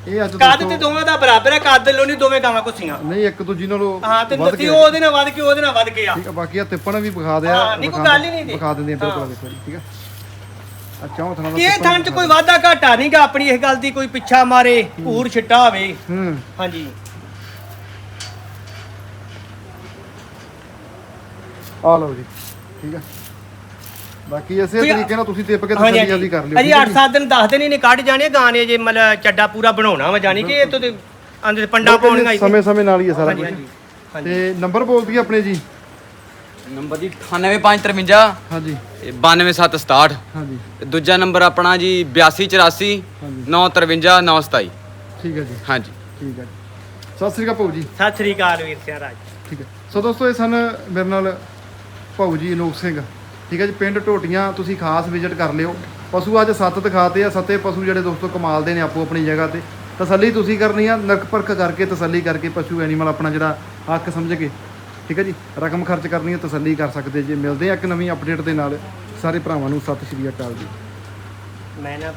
ਇਹ ਅੱਜ ਕੱਦ ਦੋਸਤੋ ਤੇ ਦੋਵਾਂ ਦਾ ਬਰਾਬਰ ਹੈ ਕੱਦ ਲੋ ਨਹੀਂ ਦੋਵੇਂ ਗਾਵਾਂ ਕੁੱਸੀਆਂ ਨਹੀਂ ਇੱਕ ਦੂਜੀ ਨਾਲੋਂ ਹਾਂ ਤੇ ਵੱਧ ਕੇ ਉਹਦੇ ਨਾਲ ਵੱਧ ਕੇ ਉਹਦੇ ਨਾਲ ਵੱਧ ਕੇ ਆ ਠੀਕ ਆ ਬਾਕੀ ਆ ਤਿੱਪਣ ਵੀ ਵਿਖਾ ਦਿਆ ਹਾਂ, ਨਹੀਂ ਕੋਈ ਗੱਲ ਹੀ ਨਹੀਂ ਦੀ। ਵਿਖਾ ਦਿੰਦੇ ਆ ਬਿਲਕੁਲ ਹਾਂ। ਦੇਖੋ ਜੀ ਠੀਕ ਆ। ਅੱਛਾ ਉਹ ਥਾਂ ਦਾ ਇਹ ਥਾਂ ਚ ਕੋਈ ਵਾਧਾ ਘਾਟਾ ਨਹੀਂਗਾ ਆਪਣੀ ਇਸ ਗੱਲ ਦੀ ਕੋਈ ਪਿੱਛਾ ਮਾਰੇ ਪੂਰ ਛਿੱਟਾ ਹੋਵੇ। ਹੂੰ। ਹਾਂਜੀ। ਆ ਲਓ ਜੀ ਠੀਕ ਆ। ਬਾਕੀ ਇਸੇ ਕੋਈ- ਤਰੀਕੇ ਨਾਲ ਤੁਸੀਂ ਤਿੱਪ ਕੇ ਹਾਂਜੀ ਤਸੱਲੀ ਆਦੀ ਕਰ ਲਿਓ ਅਜੀ ਠੀਕ ਆ 8-7 ਦਿਨ 10 ਦਿਨ ਇਹਨੇ ਕੱਢ ਜਾਣੇ ਗਾਣੇ ਜੇ ਮਤਲਬ ਚੱਡਾ ਪੂਰਾ ਬਣਾਉਣਾ ਵਾ ਜਾਣੀ ਕਿ ਇਹ ਤੋਂ ਤੇ ਅੰਦਰ ਪੰਡਾ ਪਾਉਣੀਆਂ ਹੀ ਸਮੇਂ ਸਮੇਂ ਨਾਲ ਹੀ ਹੈ ਸਾਰਾ ਹਾਂਜੀ ਕੁਝ। ਹਾਂਜੀ। ਹਾਂਜੀ। ਤੇ ਨੰਬਰ ਬੋਲ ਦਈਏ ਆਪਣੇ ਜੀ? ਨੰਬਰ ਜੀ 98553 ਹਾਂਜੀ। 92767 ਹਾਂਜੀ। ਤੇ ਦੂਜਾ ਨੰਬਰ ਆਪਣਾ ਜੀ 8284 ਹਾਂਜੀ। 953 927 ਠੀਕ ਹੈ ਜੀ। ਹਾਂਜੀ। ਠੀਕ ਹੈ ਜੀ। ਸਤਿ ਸ੍ਰੀ ਅਕਾਲ ਭਾਊ ਜੀ। ਸਤਿ ਸ੍ਰੀ ਅਕਾਲ ਵੀਰ ਸਿਆ ਰਾਜ। ਠੀਕ ਹੈ। ਸੋ ਦੋਸਤੋ ਇਹ ਸਨ ਮੇਰੇ ਨਾਲ ਭਾਊ ਜੀ ਅਨੂਪ ਸਿੰਘ। ਠੀਕ ਹੈ ਜੀ ਪਿੰਡ ਟੋਟੀਆਂ ਤੁਸੀਂ ਖਾਸ ਵਿਜ਼ਿਟ ਕਰ ਲਿਓ। ਪਸ਼ੂ ਅੱਜ ਸੱਤ ਦਿਖਾਤੇ ਆ ਸੱਤੇ ਪਸ਼ੂ ਜਿਹੜੇ ਦੋਸਤੋ ਕਮਾਲ ਦੇ ਨੇ ਆਪੋ ਆਪਣੀ ਜਗ੍ਹਾ ਤੇ। ਤਸੱਲੀ ਤੁਸੀਂ ਕਰਨੀ ਆ ਨਰਕ ਪਰਖ ਕਰਕੇ ਤਸੱਲੀ ਕਰਕੇ ਪਸ਼ੂ ਐਨੀਮਲ ਆਪਣਾ ਜਿਹੜਾ ਹੱਕ ਸਮਝ ਕੇ ਠੀਕ ਹੈ ਜੀ? ਰਕਮ ਖਰਚ ਕਰਨੀ ਹੈ, ਤਸੱਲੀ ਕਰ ਸਕਦੇ ਜੇ ਮਿਲਦੇ ਆ ਇੱਕ ਨਵੀਂ ਅਪਡੇਟ ਦੇ ਨਾਲ, ਸਾਰੇ ਭਰਾਵਾਂ ਨੂੰ ਸਤਿ ਸ਼੍ਰੀ ਅਕਾਲ ਜੀ। ਮੈਂ ਨਾ